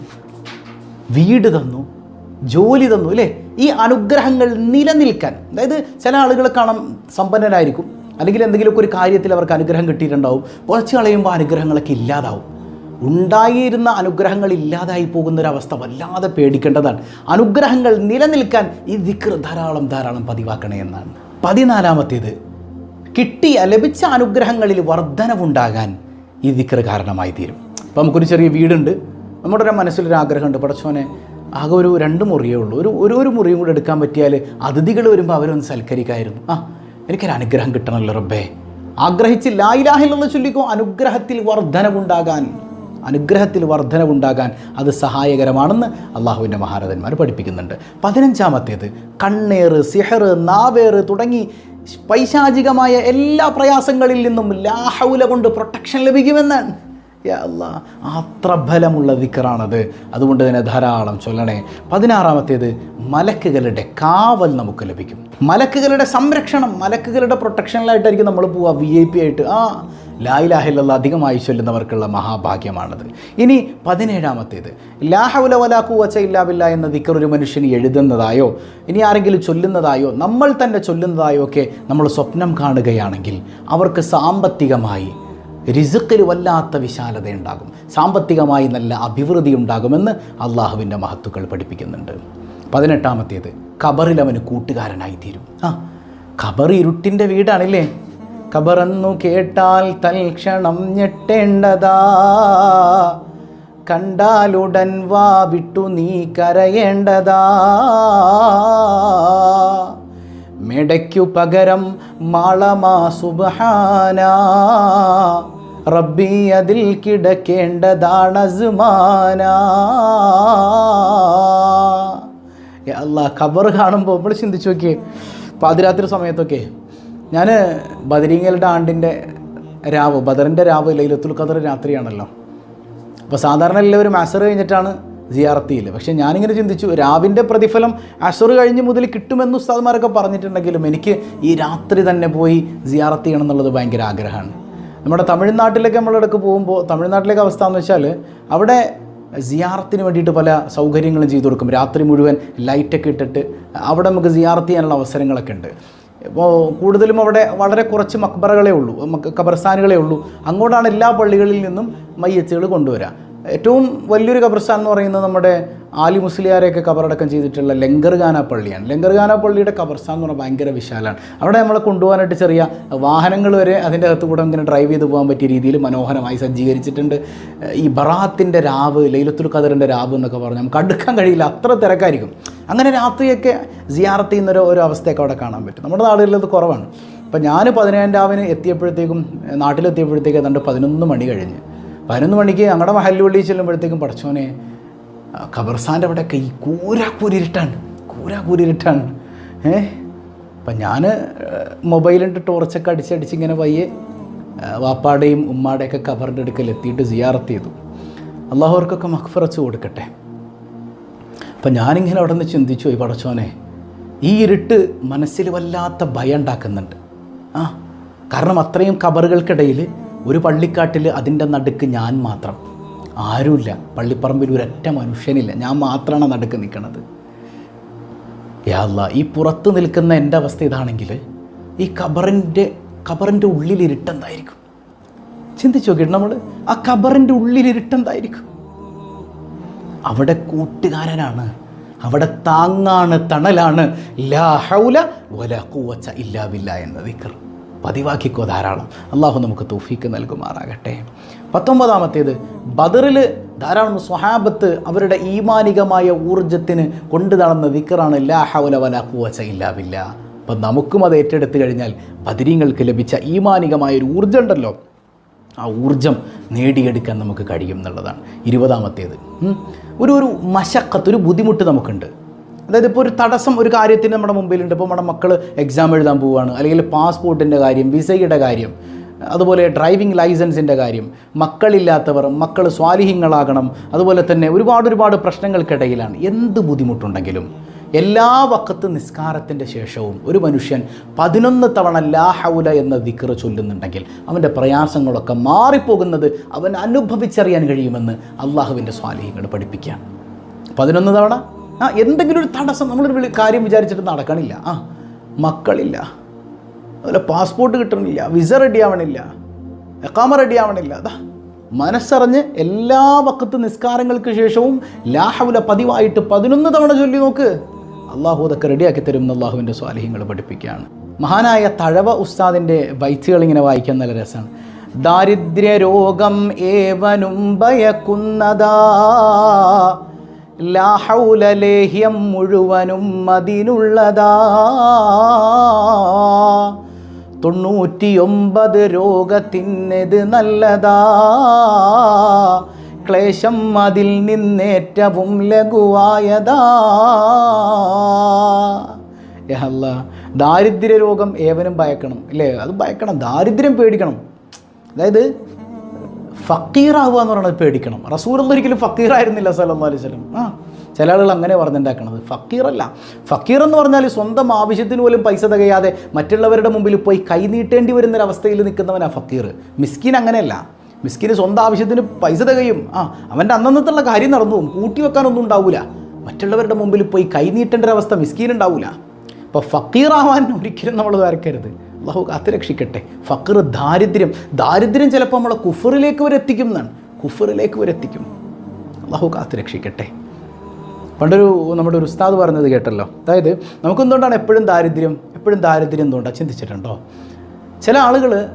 വീട് തന്നു ജോലി തന്നു അല്ലേ? ഈ അനുഗ്രഹങ്ങൾ നിലനിൽക്കാൻ. അതായത് ചില ആളുകളെ കാണാൻ സമ്പന്നരായിരിക്കും. അല്ലെങ്കിൽ എന്തെങ്കിലുമൊക്കെ ഒരു കാര്യത്തിൽ അവർക്ക് അനുഗ്രഹം കിട്ടിയിട്ടുണ്ടാവും. കുറച്ച് കളയുമ്പോൾ അനുഗ്രഹങ്ങളൊക്കെ ഇല്ലാതാവും. ഉണ്ടായിരുന്ന അനുഗ്രഹങ്ങൾ ഇല്ലാതായി പോകുന്ന പോകുന്നൊരവസ്ഥ വല്ലാതെ പേടിക്കേണ്ടതാണ്. അനുഗ്രഹങ്ങൾ നിലനിൽക്കാൻ ഈ ദിക്ർ ധാരാളം ധാരാളം പതിവാക്കണേ എന്നാണ്. പതിനാലാമത്തേത് കിട്ടിയ ലഭിച്ച അനുഗ്രഹങ്ങളിൽ വർധനവുണ്ടാകാൻ ഈ ദിക്ർ കാരണമായി തീരും അപ്പോൾ നമുക്കൊരു ചെറിയ വീടുണ്ട്. നമ്മുടെ ഒരു മനസ്സിലൊരു ആഗ്രഹമുണ്ട്. പടച്ചോനെ ആകെ ഒരു രണ്ട് മുറിയേ ഉള്ളൂ. ഒരു ഒരു ഒരു മുറിയും കൂടെ എടുക്കാൻ പറ്റിയാൽ അതിഥികൾ വരുമ്പോൾ അവരൊന്ന് സൽക്കരിക്കായിരുന്നു. ആ എനിക്കൊരു അനുഗ്രഹം കിട്ടണമല്ലോ റബ്ബേ. ആഗ്രഹിച്ച് ലായിലാഹിലുള്ള ചൊല്ലിക്കോ. അനുഗ്രഹത്തിൽ വർധനവുണ്ടാകാൻ അനുഗ്രഹത്തിൽ വർധനവുണ്ടാകാൻ അത് സഹായകരമാണെന്ന് അള്ളാഹുവിന്റെ മഹാരഥന്മാർ പഠിപ്പിക്കുന്നുണ്ട്. പതിനഞ്ചാമത്തേത് കണ്ണേറ് സിഹറ് നാവേറ് തുടങ്ങി പൈശാചികമായ എല്ലാ പ്രയാസങ്ങളിൽ നിന്നും ലാഹൗല കൊണ്ട് പ്രൊട്ടക്ഷൻ ലഭിക്കുമെന്നാണ്. അല്ലാ അത്ര ബലമുള്ള ദിക്കറാണത് അതുകൊണ്ട് തന്നെ ധാരാളം ചൊല്ലണേ. പതിനാറാമത്തേത് മലക്കുകളുടെ കാവൽ നമുക്ക് ലഭിക്കും. മലക്കുകളുടെ സംരക്ഷണം മലക്കുകളുടെ പ്രൊട്ടക്ഷനിലായിട്ടായിരിക്കും നമ്മൾ പോവുക. വി ഐ പി ആയിട്ട്. ആ ലായിലാഹില്ല അധികമായി ചൊല്ലുന്നവർക്കുള്ള മഹാഭാഗ്യമാണത്. ഇനി പതിനേഴാമത്തേത്. ലാഹൗല വലാക്കു വച്ച ഇല്ലാവില്ല എന്ന ദിക്കർ ഒരു മനുഷ്യന് എഴുതുന്നതായോ ഇനി ആരെങ്കിലും ചൊല്ലുന്നതായോ നമ്മൾ തന്നെ ചൊല്ലുന്നതായോ ഒക്കെ നമ്മൾ സ്വപ്നം കാണുകയാണെങ്കിൽ അവർക്ക് സാമ്പത്തികമായി റിസുക്കിൽ വല്ലാത്ത വിശാലത ഉണ്ടാകും സാമ്പത്തികമായി നല്ല അഭിവൃദ്ധി ഉണ്ടാകുമെന്ന് അള്ളാഹുവിന്റെ മഹത്തുക്കൾ പഠിപ്പിക്കുന്നുണ്ട്. പതിനെട്ടാമത്തേത് ഖബറിൽ അവന് കൂട്ടുകാരനായി തീരും ആ ഖബർ ഇരുട്ടിന്റെ വീടാണല്ലേ? ഖബറെന്നു കേട്ടാൽ തൽക്ഷണം ഞെട്ടേണ്ടതാ. കണ്ടാലുടൻ വാ വിട്ടു നീ കരയേണ്ടതാ. മെടയ്ക്കു പകരം മാളമാ സുബഹാന. റബ്ബി അതിൽ കിടക്കേണ്ടതാണ് അസുമാന അല്ല ഖബർ കാണുമ്പോൾ നമ്മൾ ചിന്തിച്ചു നോക്കിയേ. പാതിരാത്രി സമയത്തൊക്കെ ഞാൻ ബദരീങ്ങലുടെ ആണ്ടിന്റെ രാവ് ബദറിന്റെ രാവ് ലൈലത്തുൽ ഖദർ രാത്രിയാണല്ലോ. അപ്പോൾ സാധാരണ എല്ലാവരും അസർ കഴിഞ്ഞിട്ടാണ് സിയാറത്തിയില്ല പക്ഷെ ഞാനിങ്ങനെ ചിന്തിച്ചു രാവിന്റെ പ്രതിഫലം അസർ കഴിഞ്ഞ് മുതൽ കിട്ടുമെന്ന് ഉസ്താദ്മാരൊക്കെ പറഞ്ഞിട്ടുണ്ടെങ്കിലും എനിക്ക് ഈ രാത്രി തന്നെ പോയി സിയാറത്ത് ചെയ്യണം എന്നുള്ളത് ഭയങ്കര ആഗ്രഹമാണ്. നമ്മുടെ തമിഴ്നാട്ടിലേക്ക് നമ്മളിടക്ക് പോകുമ്പോൾ തമിഴ്നാട്ടിലേക്ക് അവസ്ഥ എന്ന് വെച്ചാൽ അവിടെ സിയാറത്തിന് വേണ്ടിയിട്ട് പല സൗകര്യങ്ങളും ചെയ്തു കൊടുക്കും. രാത്രി മുഴുവൻ ലൈറ്റൊക്കെ ഇട്ടിട്ട് അവിടെ നമുക്ക് സിയാറത്ത് ചെയ്യാനുള്ള അവസരങ്ങളൊക്കെ ഉണ്ട്. ഇപ്പോൾ കൂടുതലും അവിടെ വളരെ കുറച്ച് മക്ബറകളേ ഉള്ളൂ. ഖബർസ്ഥാനുകളെ ഉള്ളൂ. അങ്ങോട്ടാണ് എല്ലാ പള്ളികളിൽ നിന്നും മയ്യത്തുകൾ കൊണ്ടുവരിക ഏറ്റവും വലിയൊരു ഖബർസ്ഥാൻ എന്ന് പറയുന്നത് നമ്മുടെ ആലി മുസ്ലിയാരെയൊക്കെ കബറടക്കം ചെയ്തിട്ടുള്ള ലങ്കർഖാന പള്ളിയാണ് ലങ്കർഖാന പള്ളിയുടെ കബർസ്ഥാൻ എന്ന് പറഞ്ഞാൽ ഭയങ്കര വിശാലമാണ്. അവിടെ നമ്മളെ കൊണ്ടുപോകാനായിട്ട് ചെറിയ വാഹനങ്ങൾ വരെ അതിന്റെ അകത്ത് കൂടെ ഇങ്ങനെ ഡ്രൈവ് ചെയ്ത് പോകാൻ പറ്റിയ രീതിയിൽ മനോഹരമായി സജ്ജീകരിച്ചിട്ടുണ്ട്. ഈ ബറാത്തിന്റെ രാവ് ലൈലത്തുൽ ഖദറിന്റെ രാവ് എന്നൊക്കെ പറഞ്ഞാൽ നമുക്ക് അടുക്കാൻ കഴിയില്ല അത്ര തിരക്കായിരിക്കും. അങ്ങനെ രാത്രിയൊക്കെ സിയാറത്ത് ചെയ്യുന്നൊരു ഒരു അവസ്ഥയൊക്കെ അവിടെ കാണാൻ പറ്റും. നമ്മുടെ നാടുകളിൽ അത് കുറവാണ്. അപ്പം ഞാൻ പതിനേഴാം രാവിന് എത്തിയപ്പോഴത്തേക്കും നാട്ടിലെത്തിയപ്പോഴത്തേക്കും ഏതാണ്ട് പതിനൊന്ന് മണി കഴിഞ്ഞ്. പതിനൊന്ന് മണിക്ക് ഞങ്ങളുടെ മഹല്ലുപള്ളി ചെല്ലുമ്പോഴത്തേക്കും പഠിച്ചോനെ ഖബർസാന്റെ അവിടെ കൈ കൂരാക്കൂരിട്ടാണ് കൂരാക്കൂരിട്ടാണ് ഏ? അപ്പം ഞാൻ മൊബൈലിന്റെ ടോർച്ചൊക്കെ അടിച്ചടിച്ച് ഇങ്ങനെ പയ്യെ വാപ്പാടെയും ഉമ്മാടെയൊക്കെ ഖബറിന്റെ അടുക്കൽ എത്തിയിട്ട് സിയാറത്ത് ചെയ്തു. അള്ളാഹുവർക്കൊക്കെ മഖ്ഫറച്ച് കൊടുക്കട്ടെ. അപ്പം ഞാനിങ്ങനെ അവിടെ നിന്ന് ചിന്തിച്ചു ഈ പടച്ചോനെ ഈ ഇരുട്ട് മനസ്സിൽ വല്ലാത്ത ഭയം ഉണ്ടാക്കുന്നുണ്ട്. ആ കാരണം അത്രയും കബറുകൾക്കിടയിൽ ഒരു പള്ളിക്കാട്ടിൽ അതിന്റെ നടുക്ക് ഞാൻ മാത്രം. ആരുമില്ല. പള്ളിപ്പറമ്പിൽ ഒരൊറ്റ മനുഷ്യനില്ല. ഞാൻ മാത്രമാണ് നടുക്ക് നിൽക്കുന്നത് യാല്ല ഈ പുറത്ത് നിൽക്കുന്ന എന്റെ അവസ്ഥ ഇതാണെങ്കിൽ ഈ ഖബറിന്റെ ഖബറിന്റെ ഉള്ളിൽ ഇരുട്ടെന്തായിരിക്കും ചിന്തിച്ചു നോക്കിയിട്ട് നമ്മൾ ആ ഖബറിന്റെ ഉള്ളിൽ ഇരുട്ടെന്തായിരിക്കും അവിടെ കൂട്ടുകാരനാണ്. അവിടെ താങ്ങാണ് തണലാണ്. ലാ ഹൗല വലാ കൂവച്ച ഇല്ലാ ബില്ലാ എന്ന ദിക്ർ. പതിവാക്കിക്കോ ധാരാളം. അള്ളാഹു നമുക്ക് തൗഫീക്ക് നൽകുമാറാകട്ടെ. പത്തൊമ്പതാമത്തേത് ബദറിൽ ധാരാളം സ്വഹാബത്ത് അവരുടെ ഈമാനികമായ ഊർജത്തിന് കൊണ്ടു നടന്ന വിക്കറാണ് ലാ ഹൗല വലാ ഖുവത ഇല്ലാ അപ്പം നമുക്കും അത് ഏറ്റെടുത്തു കഴിഞ്ഞാൽ ബദരീങ്ങൾക്ക് ലഭിച്ച ഈമാനികമായ ഒരു ഊർജം ഉണ്ടല്ലോ. ആ ഊർജം നേടിയെടുക്കാൻ നമുക്ക് കഴിയും എന്നുള്ളതാണ്. ഇരുപതാമത്തേത് ഒരു ഒരു മശക്കത്ത് ഒരു ബുദ്ധിമുട്ട് നമുക്കുണ്ട്. അതായത് ഇപ്പോൾ ഒരു തടസ്സം ഒരു കാര്യത്തിന് നമ്മുടെ മുമ്പിലുണ്ട്. ഇപ്പോൾ നമ്മുടെ മക്കൾ എക്സാം എഴുതാൻ പോവുകയാണ്. അല്ലെങ്കിൽ പാസ്പോർട്ടിന്റെ കാര്യം വിസയുടെ കാര്യം അതുപോലെ ഡ്രൈവിംഗ് ലൈസൻസിന്റെ കാര്യം മക്കളില്ലാത്തവർ മക്കൾ സ്വാലിഹ്യങ്ങളാകണം അതുപോലെ തന്നെ ഒരുപാട് ഒരുപാട് പ്രശ്നങ്ങൾക്കിടയിലാണ്. എന്ത് ബുദ്ധിമുട്ടുണ്ടെങ്കിലും എല്ലാ വക്കത്ത് നിസ്കാരത്തിന്റെ ശേഷവും ഒരു മനുഷ്യൻ പതിനൊന്ന് തവണ ലാഹൗല എന്ന ദിക്ർ ചൊല്ലുന്നുണ്ടെങ്കിൽ അവന്റെ പ്രയാസങ്ങളൊക്കെ മാറിപ്പോകുന്നത് അവൻ അനുഭവിച്ചറിയാൻ കഴിയുമെന്ന് അള്ളാഹുവിന്റെ സ്വാലിഹ്യങ്ങൾ പഠിപ്പിക്കുകയാണ്. പതിനൊന്ന് തവണ ആ എന്തെങ്കിലും ഒരു തടസ്സം നമ്മളൊരു കാര്യം വിചാരിച്ചിട്ട് നടക്കണില്ല. ആ മക്കളില്ല. അതുപോലെ പാസ്പോർട്ട് കിട്ടണില്ല വിസ റെഡി ആവണില്ല എക്കാമ റെഡി ആവണില്ല. അതാ മനസ്സറിഞ്ഞ് എല്ലാ വക്കത്ത് നിസ്കാരങ്ങൾക്ക് ശേഷവും ലാഹവുല പതിവായിട്ട് പതിനൊന്ന് തവണ ചൊല്ലി നോക്ക്. അള്ളാഹു അതൊക്കെ റെഡിയാക്കി തരും എന്ന് അള്ളാഹുവിന്റെ സ്വാലിഹ്യങ്ങൾ പഠിപ്പിക്കുകയാണ്. മഹാനായ തഴവ ഉസ്താദിന്റെ ബൈത്തുകൾ ഇങ്ങനെ വായിക്കാൻ നല്ല രസമാണ്. ദാരിദ്ര്യ രോഗം ഏവനും ഭയക്കുന്നതാ. ലാഹൗല ലേഹ്യം മുഴുവനും അതിനുള്ളതാ. തൊണ്ണൂറ്റിയൊമ്പത് രോഗത്തിനെത് നല്ലതാ. ക്ലേശം അതിൽ നിന്നേറ്റവും ലഘുവായതാ. യാ ദാരിദ്ര്യ രോഗം ഏവനും ഭയക്കണം അല്ലേ? അത് ഭയക്കണം ദാരിദ്ര്യം പേടിക്കണം. അതായത് ഫക്കീറാവുക എന്ന് പറയുന്നത് പേടിക്കണം. റസൂൽ ഒരിക്കലും ഫക്കീറായിരുന്നില്ല സല്ലല്ലാഹു അലൈഹി വസല്ലം. ആ ചില ആളുകൾ അങ്ങനെ പറഞ്ഞുണ്ടാക്കണത് ഫക്കീറല്ല. ഫക്കീർ എന്ന് പറഞ്ഞാൽ സ്വന്തം ആവശ്യത്തിന് പോലും പൈസ തികയാതെ മറ്റുള്ളവരുടെ മുമ്പിൽ പോയി കൈ നീട്ടേണ്ടി വരുന്നൊരവസ്ഥയിൽ നിൽക്കുന്നവനാണ് ഫക്കീർ. മിസ്കിൻ അങ്ങനെയല്ല. മിസ്കിന് സ്വന്തം ആവശ്യത്തിന് പൈസ തികയും. ആ അവന്റെ അന്നന്നത്തുള്ള കാര്യം നടന്നു കൂട്ടി വെക്കാനൊന്നും ഉണ്ടാവില്ല മറ്റുള്ളവരുടെ മുമ്പിൽ പോയി കൈ നീട്ടേണ്ട ഒരവസ്ഥ മിസ്കീൻ ഉണ്ടാവില്ല അപ്പോൾ ഫക്കീറാവാൻ ഒരിക്കലും നമ്മൾ വരക്കരുത്. അള്ളാഹു കാത്തുരക്ഷിക്കട്ടെ. ഫക്കർ ദാരിദ്ര്യം. ദാരിദ്ര്യം ചിലപ്പോൾ നമ്മളെ കുഫറിലേക്ക് വരെ എത്തിക്കും എന്നാണ്. കുഫറിലേക്ക് വരെ എത്തിക്കും അള്ളാഹു കാത്തുരക്ഷിക്കട്ടെ. പണ്ടൊരു നമ്മുടെ ഒരു ഉസ്താദ് പറഞ്ഞത് കേട്ടല്ലോ. അതായത് നമുക്കെന്തുകൊണ്ടാണ് എപ്പോഴും ദാരിദ്ര്യം? എപ്പോഴും ദാരിദ്ര്യം എന്തുകൊണ്ടാണ് ചിന്തിച്ചിട്ടുണ്ടോ? ചില ആളുകൾ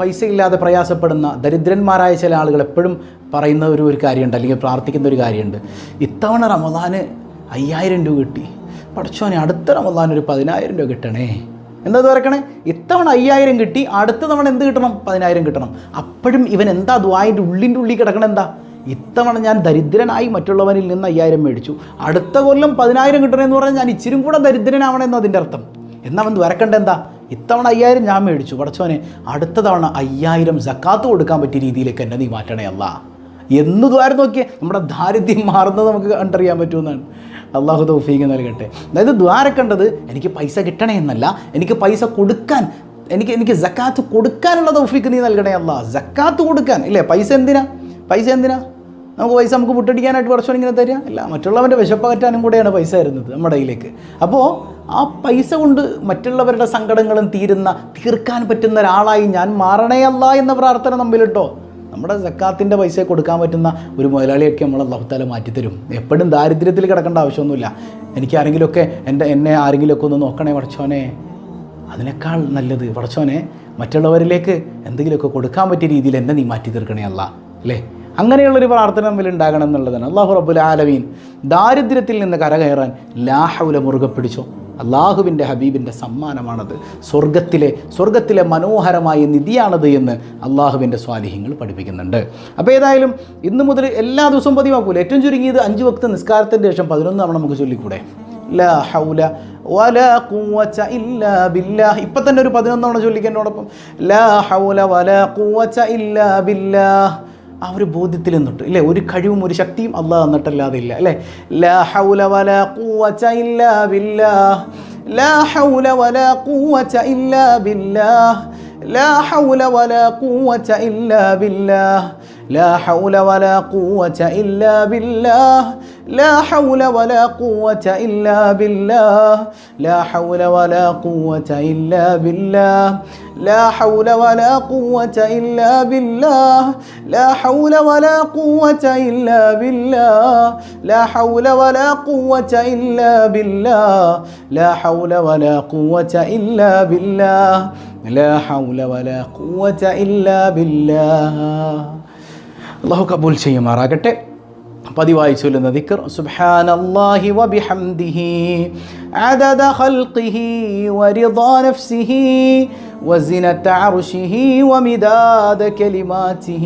പൈസയില്ലാതെ പ്രയാസപ്പെടുന്ന ദരിദ്രന്മാരായ ചില ആളുകൾ എപ്പോഴും പറയുന്ന ഒരു ഒരു കാര്യമുണ്ട്. അല്ലെങ്കിൽ പ്രാർത്ഥിക്കുന്ന ഒരു കാര്യമുണ്ട്. ഇത്തവണ റമദാന് അയ്യായിരം രൂപ കിട്ടി. പഠിച്ചോനെ അടുത്ത റമദാൻ ഒരു പതിനായിരം രൂപ കിട്ടണേ. എന്താ തുറക്കണേ ഇത്തവണ അയ്യായിരം കിട്ടി അടുത്ത തവണ എന്ത് കിട്ടണം? പതിനായിരം കിട്ടണം. അപ്പോഴും ഇവൻ എന്താ ദ്വായന്റെ ഉള്ളിന്റെ ഉള്ളിൽ കിടക്കണം എന്താ? ഇത്തവണ ഞാൻ ദരിദ്രനായി മറ്റുള്ളവനിൽ നിന്ന് അയ്യായിരം മേടിച്ചു. അടുത്ത കൊല്ലം പതിനായിരം കിട്ടണമെന്ന് പറഞ്ഞാൽ ഞാൻ ഇച്ചിരും കൂടെ ദരിദ്രനാവണമെന്ന് അതിന്റെ അർത്ഥം. എന്നാൽ അവൻ വരക്കേണ്ട എന്താ? ഇത്തവണ അയ്യായിരം ഞാൻ മേടിച്ചു. പടച്ചോനെ അടുത്ത തവണ അയ്യായിരം സക്കാത്ത് കൊടുക്കാൻ പറ്റിയ രീതിയിലേക്ക് എന്നെ നീ മാറ്റണേ അല്ല. എന്ന് ദ്വാരം നോക്കിയേ? നമ്മുടെ ദാരിദ്ര്യം മാറുന്നത് നമുക്ക് കണ്ടറിയാൻ പറ്റുമെന്നാണ്. അള്ളാഹു തൗഫീഖ് നൽകട്ടെ. അതായത് ദ്വാരക്കേണ്ടത് എനിക്ക് പൈസ കിട്ടണേ എന്നല്ല എനിക്ക് പൈസ കൊടുക്കാൻ എനിക്ക് എനിക്ക് ജക്കാത്ത് കൊടുക്കാനുള്ള തൗഫീഖ് നീ നൽകണേ അല്ല. ജക്കാത്ത് കൊടുക്കാൻ. ഇല്ലേ? പൈസ എന്തിനാ? പൈസ എന്തിനാ? നമുക്ക് പൈസ നമുക്ക് പുട്ടടിക്കാനായിട്ട് കുറച്ചുകൂടി ഇങ്ങനെ തരിക? അല്ല മറ്റുള്ളവന്റെ വിശപ്പകറ്റാനും കൂടെയാണ് പൈസ വരുന്നത് നമ്മുടെ കയ്യിലേക്ക്. അപ്പോൾ ആ പൈസ കൊണ്ട് മറ്റുള്ളവരുടെ സങ്കടങ്ങളും തീരുന്ന തീർക്കാൻ പറ്റുന്ന ഒരാളായി ഞാൻ മാറണേ അല്ല എന്ന പ്രാർത്ഥന നമ്മിലിട്ടോ? നമ്മുടെ സക്കാത്തിന്റെ പൈസ കൊടുക്കാൻ പറ്റുന്ന ഒരു മുതലാളിയൊക്കെ നമ്മൾ അള്ളാഹുത്താല മാറ്റിത്തരും എപ്പോഴും ദാരിദ്ര്യത്തിൽ കിടക്കേണ്ട ആവശ്യമൊന്നുമില്ല. എനിക്ക് ആരെങ്കിലുമൊക്കെ എന്റെ എന്നെ ആരെങ്കിലുമൊക്കെ ഒന്ന് നോക്കണേ പടച്ചോനെ അതിനേക്കാൾ നല്ലത് പടച്ചോനെ മറ്റുള്ളവരിലേക്ക് എന്തെങ്കിലുമൊക്കെ കൊടുക്കാൻ പറ്റിയ രീതിയിൽ എന്നെ നീ മാറ്റി തീർക്കണേ അല്ല. അല്ലേ? അങ്ങനെയുള്ളൊരു പ്രാർത്ഥന തമ്മിൽ ഉണ്ടാകണം എന്നുള്ളതാണ്. അള്ളാഹു റബ്ബുൽ ആലമീൻ ദാരിദ്ര്യത്തിൽ നിന്ന് കരകയറാൻ ലാഹവുല മുറുകെ പിടിച്ചോ. അള്ളാഹുവിന്റെ ഹബീബിന്റെ സമ്മാനമാണത്. സ്വർഗത്തിലെ സ്വർഗത്തിലെ മനോഹരമായ നിധിയാണത് എന്ന് അള്ളാഹുവിന്റെ സ്വാലിഹ്യങ്ങൾ പഠിപ്പിക്കുന്നുണ്ട്. അപ്പോൾ ഏതായാലും ഇന്ന് മുതൽ എല്ലാ ദിവസവും പതിവാക്കൂല? ഏറ്റവും ചുരുങ്ങിയത് അഞ്ച് വക്ത നിസ്കാരത്തിന്റെ ശേഷം പതിനൊന്ന് തവണ നമുക്ക് ചൊല്ലിക്കൂടെ? ലാ ഹൗല ഇപ്പം തന്നെ ഒരു പതിനൊന്ന് തവണ ചൊല്ലിക്കുന്നതോടൊപ്പം ലാ ഹൗല വല കൂവച്ച ഇല്ലാ ബില്ലാഹ്. ആ ഒരു ബോധ്യത്തിൽ നിന്നിട്ട് ഇല്ലേ ഒരു കഴിവും ഒരു ശക്തിയും അള്ളാഹ് തന്നിട്ടല്ലാതെ ഇല്ല അല്ലേ ലാ ഹൗല വലാ ഖുവത ഇല്ലാ ബില്ലാഹ് ലാ ഹൗല വലാ ഖുവത ഇല്ലാ ബില്ലാഹ് ലാ ഹൗല വലാ ഖുവത ഇല്ലാ ബില്ലാഹ് لا حول ولا قوة إلا بالله لا حول ولا قوة إلا بالله لا حول ولا قوة إلا بالله لا حول ولا قوة إلا بالله لا حول ولا قوة إلا بالله لا حول ولا قوة إلا بالله لا حول ولا قوة إلا بالله لا حول ولا قوة إلا بالله അള്ളാഹു കബൂൽ ചെയ്യുമാറാകട്ടെ പതിവായി ചൊല്ലുന്ന ദിക്കർ സുബ്ഹാനല്ലാഹി വബിഹംദിഹി عدد خلقه ورضا نفسه وزنة عرشه ومداد كلماته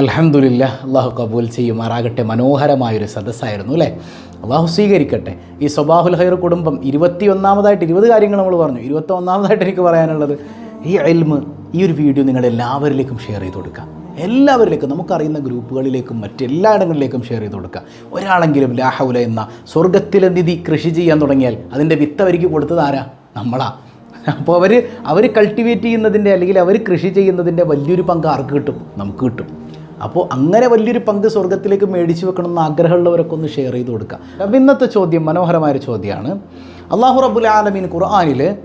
അലഹമുല്ല അള്ളാഹു കബൂൽ ചെയ്യുമാറാകട്ടെ മനോഹരമായൊരു സദസ്സായിരുന്നു അല്ലേ? അള്ളാഹു സ്വീകരിക്കട്ടെ. ഈ സ്വബാഹുൽ ഹൈർ കുടുംബം ഇരുപത്തി ഒന്നാമതായിട്ട് ഇരുപത് കാര്യങ്ങൾ നമ്മൾ പറഞ്ഞു. ഇരുപത്തി ഒന്നാമതായിട്ട് എനിക്ക് പറയാനുള്ളത് ഈ എൽമ് ഈ ഒരു വീഡിയോ നിങ്ങൾ എല്ലാവരിലേക്കും ഷെയർ ചെയ്ത് കൊടുക്കുക. എല്ലാവരിലേക്കും നമുക്കറിയുന്ന ഗ്രൂപ്പുകളിലേക്കും മറ്റെല്ലായിടങ്ങളിലേക്കും ഷെയർ ചെയ്ത് കൊടുക്കുക. ഒരാളെങ്കിലും ലാഹൗല എന്ന സ്വർഗത്തിലെ നിധി കൃഷി ചെയ്യാൻ തുടങ്ങിയാൽ അതിന്റെ വിത്ത് അവർക്ക് കൊടുത്തത് ആരാ? നമ്മളാ. അപ്പോൾ അവർ അവർ കൾട്ടിവേറ്റ് ചെയ്യുന്നതിന്റെ അല്ലെങ്കിൽ അവർ കൃഷി ചെയ്യുന്നതിന്റെ വലിയൊരു പങ്ക് ആർക്ക് കിട്ടും? നമുക്ക് കിട്ടും. അപ്പോൾ അങ്ങനെ വലിയൊരു പങ്ക് സ്വർഗത്തിലേക്ക് മേടിച്ചു വെക്കണം എന്ന് ആഗ്രഹമുള്ളവരൊക്കെ ഒന്ന് ഷെയർ ചെയ്ത് കൊടുക്കുക അപ്പം ഇന്നത്തെ ചോദ്യം മനോഹരമായൊരു ചോദ്യമാണ്. അള്ളാഹു റബുൽ ആലമീൻ ഖുർആാനിൽ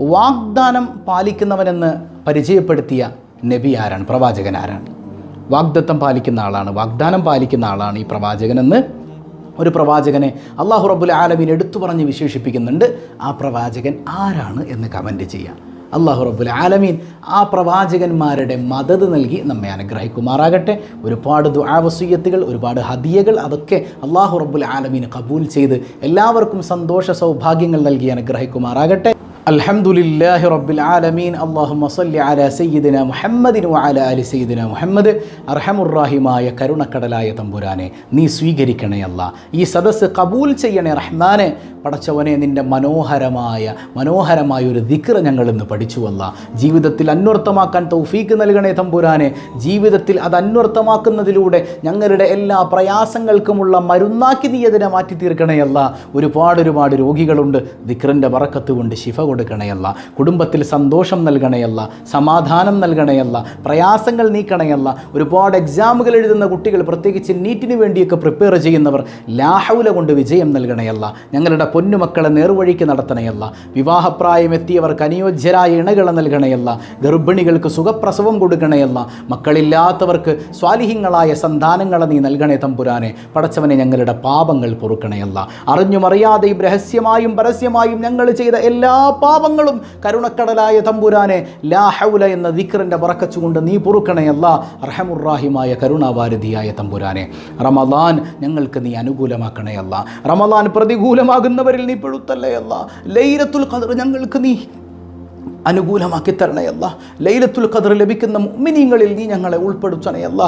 വാഗ്ദാനം പാലിക്കുന്നവനെന്ന് പരിചയപ്പെടുത്തിയ നബി ആരാണ്? പ്രവാചകൻ ആരാണ്? വാഗ്ദത്തം പാലിക്കുന്ന ആളാണ് വാഗ്ദാനം പാലിക്കുന്ന ആളാണ് ഈ പ്രവാചകനെന്ന് ഒരു പ്രവാചകനെ അള്ളാഹു റബുൽ ആലമീൻ എടുത്തു പറഞ്ഞ് വിശേഷിപ്പിക്കുന്നുണ്ട്. ആ പ്രവാചകൻ ആരാണ് എന്ന് കമന്റ് ചെയ്യാം. അള്ളാഹു റബ്ബുൽ ആലമീൻ ആ പ്രവാചകന്മാരുടെ മദത് നൽകി നമ്മെ അനുഗ്രഹിക്കുമാറാകട്ടെ. ഒരുപാട് ദുആവസീയത്തുകൾ ഒരുപാട് ഹദിയകൾ അതൊക്കെ അള്ളാഹു റബ്ബുൽ ആലമീൻ കബൂൽ ചെയ്ത് എല്ലാവർക്കും സന്തോഷ സൗഭാഗ്യങ്ങൾ നൽകി അനുഗ്രഹിക്കുമാറാകട്ടെ. അൽഹംദുലില്ലാഹി റബ്ബിൽ ആലമീൻ. അള്ളാഹുമ്മ സല്ലി അല സയ്യിദിന മുഹമ്മദിനു അല അലി സയ്യിദിന മുഹമ്മദ്. അർഹമുറാഹിമായ കരുണക്കടലായ തമ്പുരാനെ നീ സ്വീകരിക്കണേ അല്ല. ഈ സദസ്സ് കബൂൽ ചെയ്യണേ റഹ്മാനെ. പടച്ചവനെ നിന്റെ മനോഹരമായ മനോഹരമായ ഒരു ദിക്ര ഞങ്ങൾ ഇന്ന് പഠിച്ചുവല്ല ജീവിതത്തിൽ അന്വർത്ഥമാക്കാൻ തൗഫീക്ക് നൽകണേ തമ്പുരാനെ. ജീവിതത്തിൽ അത് അന്വർത്ഥമാക്കുന്നതിലൂടെ ഞങ്ങളുടെ എല്ലാ പ്രയാസങ്ങൾക്കുമുള്ള മരുന്നാക്കി നീ അതിനെ മാറ്റി തീർക്കണേ അല്ല. ഒരുപാട് ഒരുപാട് രോഗികളുണ്ട്. ദിക്റിന്റെ വറക്കത്ത് കൊണ്ട് ശിഫ കൊടുക്കണേയല്ല. കുടുംബത്തിൽ സന്തോഷം നൽകണയല്ല സമാധാനം നൽകണയല്ല പ്രയാസങ്ങൾ നീക്കണയല്ല. ഒരുപാട് എക്സാമുകൾ എഴുതുന്ന കുട്ടികൾ പ്രത്യേകിച്ച് നീറ്റിന് വേണ്ടിയൊക്കെ പ്രിപ്പയർ ചെയ്യുന്നവർ ലാഹൗല കൊണ്ട് വിജയം നൽകണയല്ല. ഞങ്ങളുടെ പൊന്നുമക്കളെ നേർവഴിക്ക് നടത്തണയല്ല. വിവാഹപ്രായം എത്തിയവർക്ക് അനുയോജ്യരായ ഇണകൾ നൽകണയല്ല. ഗർഭിണികൾക്ക് സുഖപ്രസവം കൊടുക്കണയല്ല. മക്കളില്ലാത്തവർക്ക് സ്വാലിഹ്യങ്ങളായ സന്താനങ്ങളെ നീ നൽകണേ തമ്പുരാനെ. പടച്ചവനെ ഞങ്ങളുടെ പാപങ്ങൾ പൊറുക്കണയല്ല. അറിഞ്ഞുമറിയാതെയും രഹസ്യമായും പരസ്യമായും ഞങ്ങൾ ചെയ്ത എല്ലാ പാപങ്ങളും കരുണക്കടലായ തമ്പുരാനെ ലാഹൗല എന്ന ദിക്റിന്റെ പറക്കച്ചുകൊണ്ട് നീ പൊറുക്കണയല്ല റഹമുറാഹിമായ കരുണാഭാരതിയായ തമ്പുരാനെ. റമദാൻ ഞങ്ങൾക്ക് നീ അനുകൂലമാക്കണേ അനുകൂലമാക്കണയല്ല റമദാൻ പ്രതികൂലമാകുന്നവരിൽ നീ പെടുത്തല്ലേ അല്ല. ലൈലത്തുൽ ഖദർ ഞങ്ങൾക്ക് നീ അനുകൂലമാക്കി തരണയല്ല ലൈലത്തുൽ ഖദർ ലഭിക്കുന്ന മുഅ്മിനീങ്ങളിൽ നീ ഞങ്ങളെ ഉൾപ്പെടുത്തണയല്ല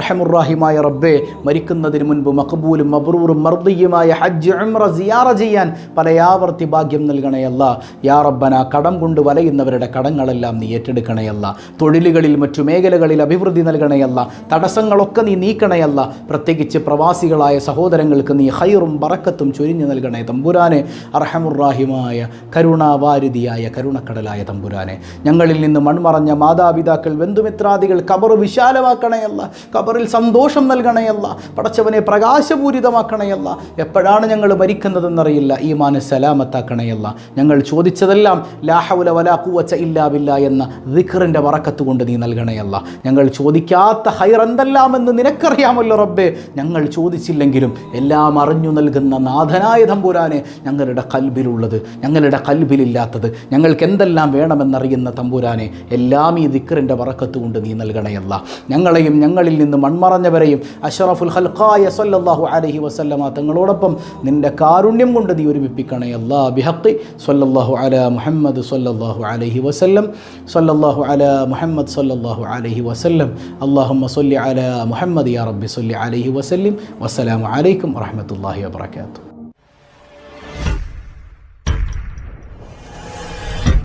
റഹമുറാഹിമായ റബ്ബെ മരിക്കുന്നതിന് മുൻപ് മഖബൂലും മബ്രൂറും മർദിയുമായ ഹജ്ജ് ഉംറ സിയാറ ചെയ്യാൻ പലയാവർത്തി ഭാഗ്യം നൽകണയല്ല യാ റബ്ബന കടം കൊണ്ട് വലയുന്നവരുടെ കടങ്ങളെല്ലാം നീ ഏറ്റെടുക്കണയല്ല തൊഴിലുകളിൽ മറ്റു മേഖലകളിൽ അഭിവൃദ്ധി നൽകണയല്ല തടസ്സങ്ങളൊക്കെ നീ നീക്കണയല്ല പ്രത്യേകിച്ച് പ്രവാസികളായ സഹോദരങ്ങൾക്ക് നീ ഹൈറും ബറക്കത്തും ചൊരിഞ്ഞു നൽകണേ തമ്പുരാനെ. അർഹമുറാഹിമായ കരുണാവാരുതിയായ കരുണക്കടലായ തമ്പുരാനെ. തമ്പുരാനെ. ഞങ്ങളിൽ നിന്ന് മൺമറഞ്ഞ മാതാപിതാക്കൾ ബന്ധുമിത്രാദികൾ കബർ വിശാലമാക്കണയല്ല. കബറിൽ സന്തോഷം നൽകണയല്ല. പടച്ചവനെ പ്രകാശപൂരിതമാക്കണയല്ല. എപ്പോഴാണ് ഞങ്ങൾ മരിക്കുന്നതെന്നറിയില്ല. ഈ മാന സലാമത്താക്കണയല്ല. ഞങ്ങൾ ചോദിച്ചതെല്ലാം ലാഹൗല വലാക്കൂവച്ച കൂവച്ച ഇല്ലാവില്ല എന്ന ദിഖറിന്റെ വറക്കത്ത് കൊണ്ട് നീ നൽകണയല്ല. ഞങ്ങൾ ചോദിക്കാത്ത ഹൈർ എന്തെല്ലാമെന്ന് നിനക്കറിയാമല്ലോ റബ്ബേ. ഞങ്ങൾ ചോദിച്ചില്ലെങ്കിലും എല്ലാം അറിഞ്ഞു നൽകുന്ന നാഥനായ തമ്പുരാനെ ഞങ്ങളുടെ കൽബിലുള്ളത് ഞങ്ങളുടെ കൽബിലില്ലാത്തത്. ഞങ്ങൾക്ക് എന്തെല്ലാം വേണമെന്നറിയുന്ന തമ്പുരാനെ എല്ലാം ഈ ദിക്കറിന്റെ വറക്കത്ത് കൊണ്ട് നീ നൽകണയല്ല. ഞങ്ങളെയും ഞങ്ങളിൽ നിന്ന് മൺമറഞ്ഞവരെയും അഷറഫുൽ ഹൽഖായ സല്ലല്ലാഹു അലഹി വസല്ലമ തങ്ങളോടൊപ്പം നിന്റെ കാരുണ്യം കൊണ്ട് നീ ഒരുമിപ്പിക്കണയല്ല. ബിഹക്കി സല്ലല്ലാഹു അല മുഹമ്മദ് സല്ലല്ലാഹു അലഹി വസല്ലം. സല്ലല്ലാഹു അല മുഹമ്മദ് സല്ലല്ലാഹു അലഹി വസല്ലം. അള്ളാഹുമ്മ സല്ലി അല മുഹമ്മദ് യാ റബ്ബി സൊല്ലി അലഹി വസല്ലിം. വസ്സലാമു അലൈക്കും വറഹ്മത്തുള്ളാഹി വബറകാതുഹു.